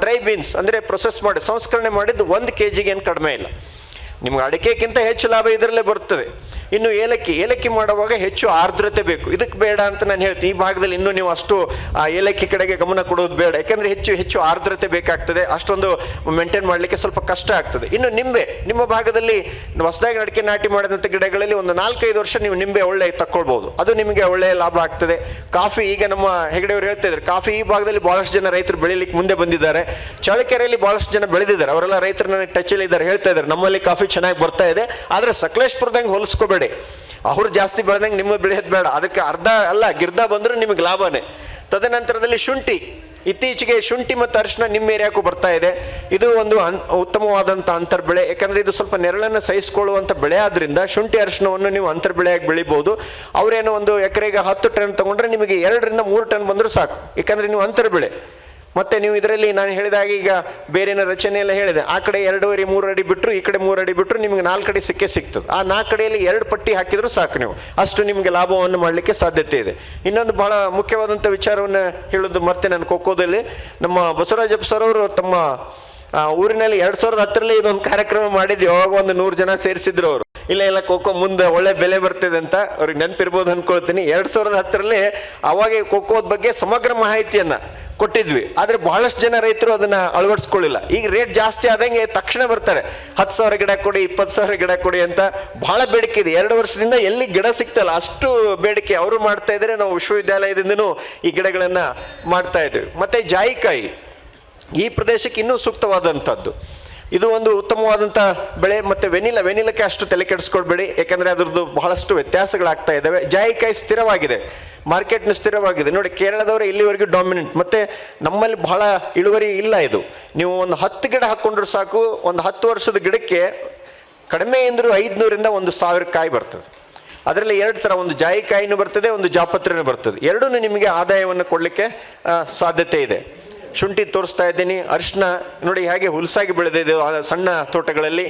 ಡ್ರೈ ಬೀನ್ಸ್ ಅಂದರೆ ಪ್ರೊಸೆಸ್ ಮಾಡಿ, ಸಂಸ್ಕರಣೆ ಮಾಡಿದ್ದು ಒಂದು ಕೆ ಜಿಗೆ ಏನು ಕಡಿಮೆ ಇಲ್ಲ. ನಿಮ್ಗೆ ಅಡಿಕೆಗಿಂತ ಹೆಚ್ಚು ಲಾಭ ಇದರಲ್ಲೇ ಬರ್ತದೆ ಇನ್ನು ಏಲಕ್ಕಿ ಏಲಕ್ಕಿ ಮಾಡುವಾಗ ಹೆಚ್ಚು ಆರ್ದ್ರತೆ ಬೇಕು. ಇದಕ್ಕೆ ಬೇಡ ಅಂತ ನಾನು ಹೇಳ್ತೀನಿ. ಈ ಭಾಗದಲ್ಲಿ ಇನ್ನೂ ನೀವು ಅಷ್ಟು ಆ, ಏಲಕ್ಕಿ ಕಡೆಗೆ ಗಮನ ಕೊಡೋದು ಬೇಡ. ಯಾಕಂದ್ರೆ ಹೆಚ್ಚು ಹೆಚ್ಚು ಆರ್ದ್ರತೆ ಬೇಕಾಗ್ತದೆ. ಅಷ್ಟೊಂದು ಮೇಂಟೈನ್ ಮಾಡಲಿಕ್ಕೆ ಸ್ವಲ್ಪ ಕಷ್ಟ ಆಗ್ತದೆ. ಇನ್ನು ನಿಂಬೆ ನಿಮ್ಮ ಭಾಗದಲ್ಲಿ ಹೊಸದಾಗಿ ಅಡಿಕೆ ನಾಟಿ ಮಾಡಿದಂಥ ಗಿಡಗಳಲ್ಲಿ ಒಂದು ನಾಲ್ಕೈದು ವರ್ಷ ನೀವು ನಿಂಬೆ ಒಳ್ಳೆ ತಕ್ಕೊಳ್ಬೋದು. ಅದು ನಿಮಗೆ ಒಳ್ಳೆಯ ಲಾಭ ಆಗ್ತದೆ. ಕಾಫಿ ಈಗ ನಮ್ಮ ಹೆಗಡೆಯವರು ಹೇಳ್ತಾ ಕಾಫಿ ಈ ಭಾಗದಲ್ಲಿ ಬಹಳಷ್ಟು ಜನ ರೈತರು ಬೆಳಿಲಿಕ್ಕೆ ಮುಂದೆ ಬಂದಿದ್ದಾರೆ. ಚಳಕೆರೆಯಲ್ಲಿ ಬಹಳಷ್ಟು ಜನ ಬೆಳೆದಿದ್ದಾರೆ. ಅವರೆಲ್ಲ ರೈತರು ನನಗೆ ಟಚಲ್ಲಿ ಇದ್ದಾರೆ ಹೇಳ್ತಾ ಇದ್ದಾರೆ. ನಮ್ಮಲ್ಲಿ ಕಾಫಿ ಚೆನ್ನಾಗಿ ಬರ್ತಾ ಇದೆ. ಆದರೆ ಸಕಲೇಶ್ಪುರದಂಗೆ ಹೋಲಿಸ್ಕೋಬೇಡಿ. ಅವ್ರು ಜಾಸ್ತಿ ಬೆಳೆದಂಗೆ ನಿಮ್ಮ ಬೆಳೆಯೋದು ಬೇಡ. ಅದಕ್ಕೆ ಅರ್ಧ ಅಲ್ಲ ಗಿರ್ದ ಬಂದರೂ ನಿಮಗೆ ಲಾಭನೇ. ತದನಂತರದಲ್ಲಿ ಶುಂಠಿ. ಇತ್ತೀಚೆಗೆ ಶುಂಠಿ ಮತ್ತು ಅರಿಶಿನ ನಿಮ್ಮ ಏರಿಯಾಕ್ಕೂ ಬರ್ತಾ ಇದೆ. ಇದು ಒಂದು ಅನ್, ಉತ್ತಮವಾದಂಥ ಅಂತರ್ ಬೆಳೆ ಯಾಕಂದರೆ ಇದು ಸ್ವಲ್ಪ ನೆರಳನ್ನು ಸಹಿಸಿಕೊಳ್ಳುವಂಥ ಬೆಳೆ ಆದ್ದರಿಂದ ಶುಂಠಿ ಅರಿಶಿನವನ್ನು ನೀವು ಅಂತರ್ ಬೆಳೆಯಾಗಿ ಬೆಳಿಬೋದು. ಅವರೇನೋ ಒಂದು ಎಕರೆಗೆ ಹತ್ತು ಟನ್ ತೊಗೊಂಡ್ರೆ ನಿಮಗೆ ಎರಡರಿಂದ ಮೂರು ಟನ್ ಬಂದರೂ ಸಾಕು. ಯಾಕಂದರೆ ನೀವು ಅಂತರ್ ಬೆಳೆ ಮತ್ತೆ ನೀವು ಇದರಲ್ಲಿ ನಾನು ಹೇಳಿದಾಗ ಈಗ ಬೇರೆನ ರಚನೆ ಎಲ್ಲ ಹೇಳಿದೆ. ಆ ಕಡೆ ಎರಡೂವರೆ ಮೂರು ಅಡಿ ಬಿಟ್ಟರು ಈ ಕಡೆ ಮೂರು ಅಡಿ ಬಿಟ್ಟರು ನಿಮಗೆ ನಾಲ್ಕು ಕಡೆ ಸಿಕ್ಕೇ ಸಿಗ್ತದೆ ಆ ನಾಲ್ಕು ಕಡೆಯಲ್ಲಿ ಎರಡು ಪಟ್ಟಿ ಹಾಕಿದ್ರು ಸಾಕು ನೀವು. ಅಷ್ಟು ನಿಮಗೆ ಲಾಭವನ್ನು ಮಾಡಲಿಕ್ಕೆ ಸಾಧ್ಯತೆ ಇದೆ. ಇನ್ನೊಂದು ಬಹಳ ಮುಖ್ಯವಾದಂಥ ವಿಚಾರವನ್ನು ಹೇಳೋದು ಮತ್ತೆ ನಾನು ಖೋಖೋದಲ್ಲಿ. ನಮ್ಮ ಬಸವರಾಜಪ್ಪ ಸರ್ ಅವರು ತಮ್ಮ ಊರಿನಲ್ಲಿ ಎರಡು ಸಾವಿರದ ಹತ್ತರಲ್ಲಿ ಇದೊಂದು ಕಾರ್ಯಕ್ರಮ ಮಾಡಿದ್ವಿ ಯಾವಾಗ ಒಂದು ನೂರು ಜನ ಸೇರಿಸಿದ್ರು ಅವರು. ಇಲ್ಲ ಇಲ್ಲ ಖೋಖೋ ಮುಂದೆ ಒಳ್ಳೆ ಬೆಲೆ ಬರ್ತಿದೆ ಅಂತ ಅವ್ರಿಗೆ ನೆನಪಿರ್ಬೋದು ಅಂದ್ಕೊಳ್ತೀನಿ ಎರಡು ಸಾವಿರದ ಹತ್ತರಲ್ಲಿ ಅವಾಗ ಖೋಖೋದ ಬಗ್ಗೆ ಸಮಗ್ರ ಮಾಹಿತಿಯನ್ನ ಕೊಟ್ಟಿದ್ವಿ. ಆದರೆ ಬಹಳಷ್ಟು ಜನ ರೈತರು ಅದನ್ನ ಅಳವಡಿಸ್ಕೊಳ್ಳಿಲ್ಲ. ಈಗ ರೇಟ್ ಜಾಸ್ತಿ ಆದಂಗೆ ತಕ್ಷಣ ಬರ್ತಾರೆ. ಹತ್ತು ಸಾವಿರ ಗಿಡ ಕೊಡಿ, ಇಪ್ಪತ್ತು ಸಾವಿರ ಗಿಡ ಕೊಡಿ ಅಂತ ಬಹಳ ಬೇಡಿಕೆ ಇದೆ. ಎರಡು ವರ್ಷದಿಂದ ಎಲ್ಲಿ ಗಿಡ ಸಿಗ್ತಲ್ಲ, ಅಷ್ಟು ಬೇಡಿಕೆ ಅವರು ಮಾಡ್ತಾ ನಾವು ವಿಶ್ವವಿದ್ಯಾಲಯದಿಂದನೂ ಈ ಗಿಡಗಳನ್ನು ಮಾಡ್ತಾ ಇದ್ದೀವಿ. ಮತ್ತೆ ಜಾಯಿಕಾಯಿ. ಈ ಪ್ರದೇಶಕ್ಕೆ ಇನ್ನೂ ಸೂಕ್ತವಾದಂಥದ್ದು. ಇದು ಒಂದು ಉತ್ತಮವಾದಂಥ ಬೆಳೆ ಮತ್ತು ವೆನಿಲ, ವೆನಿಲಕ್ಕೆ ಅಷ್ಟು ತಲೆ ಕೆಡಿಸ್ಕೊಳ್ಬೇಡಿ, ಯಾಕಂದರೆ ಅದರದ್ದು ಬಹಳಷ್ಟು ವ್ಯತ್ಯಾಸಗಳಾಗ್ತಾ ಇದ್ದಾವೆ. ಜಾಯಿಕಾಯಿ ಸ್ಥಿರವಾಗಿದೆ ಮಾರ್ಕೆಟ್ನ ಸ್ಥಿರವಾಗಿದೆ. ನೋಡಿ, ಕೇರಳದವರು ಇಲ್ಲಿವರೆಗೂ ಡಾಮಿನೆಂಟ್ ಮತ್ತು ನಮ್ಮಲ್ಲಿ ಬಹಳ ಇಳುವರಿ ಇಲ್ಲ ಇದು. ನೀವು ಒಂದು ಹತ್ತು ಗಿಡ ಹಾಕ್ಕೊಂಡ್ರು ಸಾಕು, ಒಂದು ಹತ್ತು ವರ್ಷದ ಗಿಡಕ್ಕೆ ಕಡಿಮೆ ಎಂದರೂ ಐದುನೂರಿಂದ ಒಂದು ಸಾವಿರ ಕಾಯಿ ಬರ್ತದೆ. ಅದರಲ್ಲಿ ಎರಡು ಥರ ಒಂದು ಜಾಯಿಕಾಯಿನೂ ಬರ್ತದೆ, ಒಂದು ಜಾಪತ್ರೆನೂ ಬರ್ತದೆ. ಎರಡೂ ನಿಮಗೆ ಆದಾಯವನ್ನು ಕೊಡಲಿಕ್ಕೆ ಸಾಧ್ಯತೆ ಇದೆ. ಶುಂಠಿ ತೋರಿಸ್ತಾ ಇದ್ದೀನಿ. ಅರಿಶಿನ ನೋಡಿ ಹಾಗೆ ಹುಲ್ಸಾಗಿ ಬೆಳೆದಿದೆ ಸಣ್ಣ ತೋಟಗಳಲ್ಲಿ.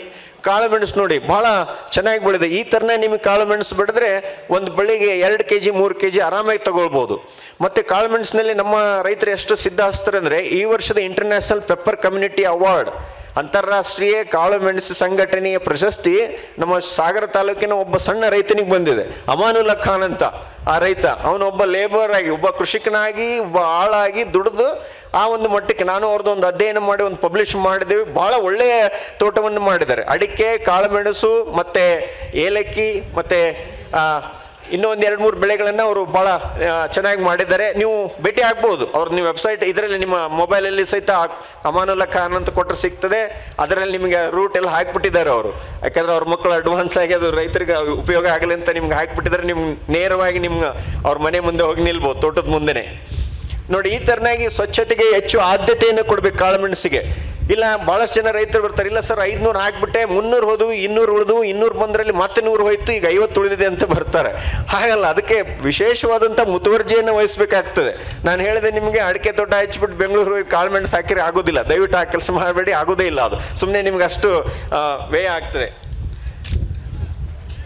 ಕಾಳುಮೆಣಸು ನೋಡಿ ಬಹಳ ಚೆನ್ನಾಗಿ ಬೆಳೆದಿದೆ. ಈ ಥರನೇ ನಿಮಗೆ ಕಾಳುಮೆಣಸು ಬೆಳೆದ್ರೆ ಒಂದು ಬಳ್ಳಿಗೆ ಎರಡು ಕೆ ಜಿ ಮೂರು ಕೆ ಜಿ ಆರಾಮಾಗಿ ತಗೊಳ್ಬೋದು. ಮತ್ತು ಕಾಳುಮೆಣಸಿನಲ್ಲಿ ನಮ್ಮ ರೈತರು ಎಷ್ಟು ಸಿದ್ಧ ಹಸ್ತಾರೆ ಅಂದರೆ ಈ ವರ್ಷದ ಇಂಟರ್ನ್ಯಾಷನಲ್ ಪೆಪ್ಪರ್ ಕಮ್ಯುನಿಟಿ ಅವಾರ್ಡ್ ಅಂತಾರಾಷ್ಟ್ರೀಯ ಕಾಳುಮೆಣಸು ಸಂಘಟನೆಯ ಪ್ರಶಸ್ತಿ ನಮ್ಮ ಸಾಗರ ತಾಲೂಕಿನ ಒಬ್ಬ ಸಣ್ಣ ರೈತನಿಗೆ ಬಂದಿದೆ, ಅಮಾನುಲ್ಲಾ ಖಾನ್ ಅಂತ. ಆ ರೈತ ಅವನೊಬ್ಬ ಲೇಬರ್ ಆಗಿ, ಒಬ್ಬ ಕೃಷಿಕನಾಗಿ, ಒಬ್ಬ ಆಳಾಗಿ ದುಡಿದು ಆ ಒಂದು ಮಟ್ಟಕ್ಕೆ ನಾನು ಅವ್ರದ್ದು ಒಂದು ಅಧ್ಯಯನ ಮಾಡಿ, ಒಂದು ಪಬ್ಲಿಷ್ ಮಾಡಿದ್ದೀವಿ. ಬಹಳ ಒಳ್ಳೆಯ ತೋಟವನ್ನು ಮಾಡಿದ್ದಾರೆ. ಅಡಿಕೆ ಕಾಳುಮೆಣಸು ಮತ್ತೆ ಏಲಕ್ಕಿ, ಮತ್ತೆ ಇನ್ನೂ ಒಂದು ಎರಡು ಮೂರು ಬೆಳೆಗಳನ್ನು ಅವರು ಭಾಳ ಚೆನ್ನಾಗಿ ಮಾಡಿದ್ದಾರೆ. ನೀವು ಭೇಟಿ ಆಗ್ಬೋದು. ಅವ್ರ ನೀವು ವೆಬ್ಸೈಟ್ ಇದರಲ್ಲಿ ನಿಮ್ಮ ಮೊಬೈಲಲ್ಲಿ ಸಹಿತ ಅಮಾನುಲ್ಲ ಖಾನ್ ಅಂತ ಕೊಟ್ಟರೆ ಸಿಗ್ತದೆ. ಅದರಲ್ಲಿ ನಿಮಗೆ ರೂಟ್ ಎಲ್ಲ ಹಾಕ್ಬಿಟ್ಟಿದ್ದಾರೆ ಅವರು. ಯಾಕಂದ್ರೆ ಅವ್ರ ಮಕ್ಕಳು ಅಡ್ವಾನ್ಸ್ ಆಗಿ ಅದು ರೈತರಿಗೆ ಉಪಯೋಗ ಆಗಲಿ ಅಂತ ನಿಮ್ಗೆ ಹಾಕ್ಬಿಟ್ಟಿದ್ದಾರೆ. ನಿಮ್ಗೆ ನೇರವಾಗಿ ನಿಮ್ಗೆ ಅವ್ರ ಮನೆ ಮುಂದೆ ಹೋಗಿ ನಿಲ್ಬೋದು, ತೋಟದ ಮುಂದೆನೆ. ನೋಡಿ, ಈ ತರನಾಗಿ ಸ್ವಚ್ಛತೆಗೆ ಹೆಚ್ಚು ಆದ್ಯತೆಯನ್ನು ಕೊಡ್ಬೇಕು ಕಾಳುಮೆಣಸಿಗೆ ಇಲ್ಲ, ಬಹಳಷ್ಟು ಜನ ರೈತರು ಬರ್ತಾರೆ. ಇಲ್ಲ ಸರ್, ಐದುನೂರು ಹಾಕ್ಬಿಟ್ಟೆ, ಮುನ್ನೂರು ಹೋದವು, ಇನ್ನೂರು ಉಳಿದು ಇನ್ನೂರು ಬಂದರಲ್ಲಿ ಮತ್ತೆ ನೂರು ಹೋಯ್ತು, ಈಗ ಐವತ್ತು ಉಳಿದಿದೆ ಅಂತ ಬರ್ತಾರೆ. ಹಾಗಲ್ಲ, ಅದಕ್ಕೆ ವಿಶೇಷವಾದಂಥ ಮುತುವರ್ಜಿಯನ್ನು ವಹಿಸಬೇಕಾಗ್ತದೆ. ನಾನು ಹೇಳಿದೆ ನಿಮಗೆ, ಅಡಿಕೆ ತೋಟ ಹಚ್ಚಿಬಿಟ್ಟು ಬೆಂಗಳೂರು ಹೋಗಿ ಕಾಳುಮೆಣಸು ಹಾಕಿದ್ರೆ ಆಗೋದಿಲ್ಲ. ದಯವಿಟ್ಟು ಆ ಕೆಲಸ ಮಾಡಬೇಡಿ, ಆಗೋದೇ ಇಲ್ಲ ಅದು. ಸುಮ್ಮನೆ ನಿಮ್ಗೆ ಅಷ್ಟು ವ್ಯಯ ಆಗ್ತದೆ.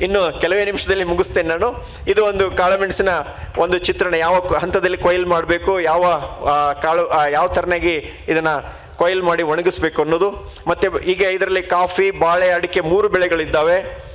ಇನ್ನು ಕೆಲವೇ ನಿಮಿಷದಲ್ಲಿ ಮುಗಿಸ್ತೇನೆ ನಾನು. ಇದು ಒಂದು ಕಾಳುಮೆಣಸಿನ ಒಂದು ಚಿತ್ರಣ. ಯಾವ ಹಂತದಲ್ಲಿ ಕೊಯ್ಲು ಮಾಡಬೇಕು, ಯಾವ ಕಾಳು ಯಾವ ಥರನಾಗಿ ಇದನ್ನ ಕೊಯ್ಲು ಮಾಡಿ ಒಣಗಿಸ್ಬೇಕು ಅನ್ನೋದು. ಮತ್ತೆ ಈಗ ಇದರಲ್ಲಿ ಕಾಫಿ, ಬಾಳೆ, ಅಡಿಕೆ ಮೂರು ಬೆಳೆಗಳಿದ್ದಾವೆ.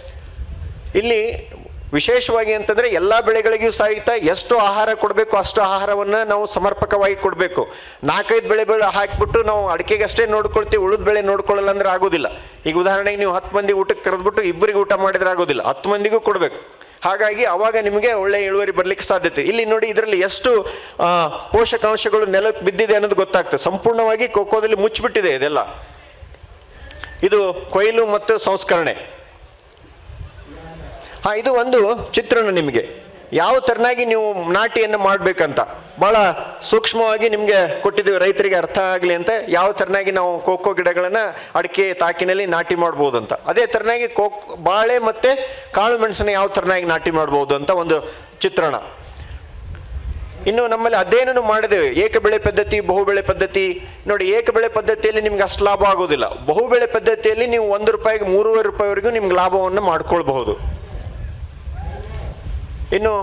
ಇಲ್ಲಿ ವಿಶೇಷವಾಗಿ ಅಂತಂದ್ರೆ ಎಲ್ಲ ಬೆಳೆಗಳಿಗೂ ಸಹಿತ ಎಷ್ಟು ಆಹಾರ ಕೊಡಬೇಕು ಅಷ್ಟು ಆಹಾರವನ್ನು ನಾವು ಸಮರ್ಪಕವಾಗಿ ಕೊಡಬೇಕು. ನಾಲ್ಕೈದು ಬೆಳೆ ಬೆಳೆ ಹಾಕಿಬಿಟ್ಟು ನಾವು ಅಡಿಕೆಗೆ ಅಷ್ಟೇ ನೋಡ್ಕೊಳ್ತೀವಿ, ಉಳಿದ ಬೆಳೆ ನೋಡ್ಕೊಳ್ಳಲ್ಲ ಅಂದ್ರೆ ಆಗೋದಿಲ್ಲ. ಈಗ ಉದಾಹರಣೆಗೆ ನೀವು ಹತ್ತು ಮಂದಿ ಊಟಕ್ಕೆ ಕರೆದ್ಬಿಟ್ಟು ಇಬ್ಬರಿಗೆ ಊಟ ಮಾಡಿದ್ರೆ ಆಗೋದಿಲ್ಲ. ಹತ್ತು ಮಂದಿಗೂ ಕೊಡಬೇಕು. ಹಾಗಾಗಿ ಅವಾಗ ನಿಮಗೆ ಒಳ್ಳೆ ಇಳುವರಿ ಬರಲಿಕ್ಕೆ ಸಾಧ್ಯತೆ ಇಲ್ಲಿ ನೋಡಿ ಇದರಲ್ಲಿ ಎಷ್ಟು ಪೋಷಕಾಂಶಗಳು ನೆಲಕ್ಕೆ ಬಿದ್ದಿದೆ ಅನ್ನೋದು ಗೊತ್ತಾಗ್ತದೆ. ಸಂಪೂರ್ಣವಾಗಿ ಕೊಕ್ಕೋದಲ್ಲಿ ಮುಚ್ಚಿಬಿಟ್ಟಿದೆ ಇದೆಲ್ಲ. ಇದು ಕೊಯ್ಲು ಮತ್ತು ಸಂಸ್ಕರಣೆ. ಹಾ, ಇದು ಒಂದು ಚಿತ್ರಣ ನಿಮಗೆ. ಯಾವ ಥರನಾಗಿ ನೀವು ನಾಟಿಯನ್ನು ಮಾಡಬೇಕಂತ. ಭಾಳ ಸೂಕ್ಷ್ಮವಾಗಿ ನಿಮಗೆ ಕೊಟ್ಟಿದ್ದೀವಿ. ರೈತರಿಗೆ ಅರ್ಥ ಆಗಲಿ ಅಂತ ಯಾವ ಥರನಾಗಿ ನಾವು ಕೋಕೋ ಗಿಡಗಳನ್ನು ಅಡಿಕೆ ತಾಕಿನಲ್ಲಿ ನಾಟಿ ಮಾಡ್ಬೋದು ಅಂತ ಅದೇ ಥರನಾಗಿ ಕೋಕ್, ಬಾಳೆ ಮತ್ತು ಕಾಳು ಮೆಣಸನ್ನ ಯಾವ ಥರನಾಗಿ ನಾಟಿ ಮಾಡ್ಬೋದು ಅಂತ ಒಂದು ಚಿತ್ರಣ. ಇನ್ನು ನಮ್ಮಲ್ಲಿ ಅಧ್ಯಯನನು ಮಾಡಿದ್ದೇವೆ. ಏಕ ಬೆಳೆ ಪದ್ಧತಿ, ಬಹುಬೆಳೆ ಪದ್ಧತಿ. ನೋಡಿ ಏಕ ಬೆಳೆ ಪದ್ಧತಿಯಲ್ಲಿ ನಿಮ್ಗೆ ಅಷ್ಟು ಲಾಭ ಆಗೋದಿಲ್ಲ. ಬಹುಬೆಳೆ ಪದ್ಧತಿಯಲ್ಲಿ ನೀವು ಒಂದು ರೂಪಾಯಿಗೆ ಮೂರುವರೆ ರೂಪಾಯಿವರೆಗೂ ನಿಮ್ಗೆ ಲಾಭವನ್ನು ಮಾಡ್ಕೊಳ್ಬಹುದು. ಇನ್ನು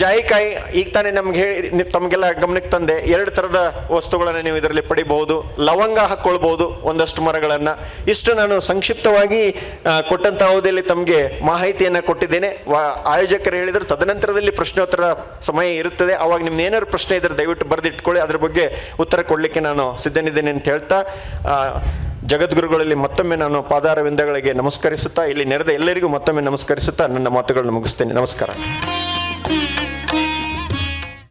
ಜಾಯಿಕಾಯಿ, ಈಗ ತಾನೇ ನಮ್ಗೆ ಹೇಳಿ ತಮಗೆಲ್ಲ ಗಮನಕ್ಕೆ ತಂದೆ, ಎರಡು ಥರದ ವಸ್ತುಗಳನ್ನು ನೀವು ಇದರಲ್ಲಿ ಪಡಿಬಹುದು, ಲವಂಗ ಹಾಕ್ಕೊಳ್ಬಹುದು ಒಂದಷ್ಟು ಮರಗಳನ್ನು. ಇಷ್ಟು ನಾನು ಸಂಕ್ಷಿಪ್ತವಾಗಿ ಕೊಟ್ಟಂಥ ಅವಧಿಯಲ್ಲಿ ತಮಗೆ ಮಾಹಿತಿಯನ್ನು ಕೊಟ್ಟಿದ್ದೇನೆ. ಆಯೋಜಕರು ಹೇಳಿದರು, ತದನಂತರದಲ್ಲಿ ಪ್ರಶ್ನೋತ್ತರ ಸಮಯ ಇರುತ್ತದೆ. ಅವಾಗ ನಿಮ್ಗೆ ಏನಾದ್ರು ಪ್ರಶ್ನೆ ಇದ್ರೆ ದಯವಿಟ್ಟು ಬರೆದಿಟ್ಕೊಳ್ಳಿ. ಅದ್ರ ಬಗ್ಗೆ ಉತ್ತರ ಕೊಡಲಿಕ್ಕೆ ನಾನು ಸಿದ್ಧನಿದ್ದೇನೆ ಅಂತ ಹೇಳ್ತಾ ಜಗದ್ಗುರುಗಳಲ್ಲಿ ಮತ್ತೊಮ್ಮೆ ನಾನು ಪಾದಾರವಿಂದಗಳಿಗೆ ನಮಸ್ಕರಿಸುತ್ತಾ, ಇಲ್ಲಿ ನೆರೆದ ಎಲ್ಲರಿಗೂ ಮತ್ತೊಮ್ಮೆ ನಮಸ್ಕರಿಸುತ್ತಾ ನನ್ನ ಮಾತುಗಳನ್ನು ಮುಗಿಸ್ತೇನೆ. ನಮಸ್ಕಾರ. Música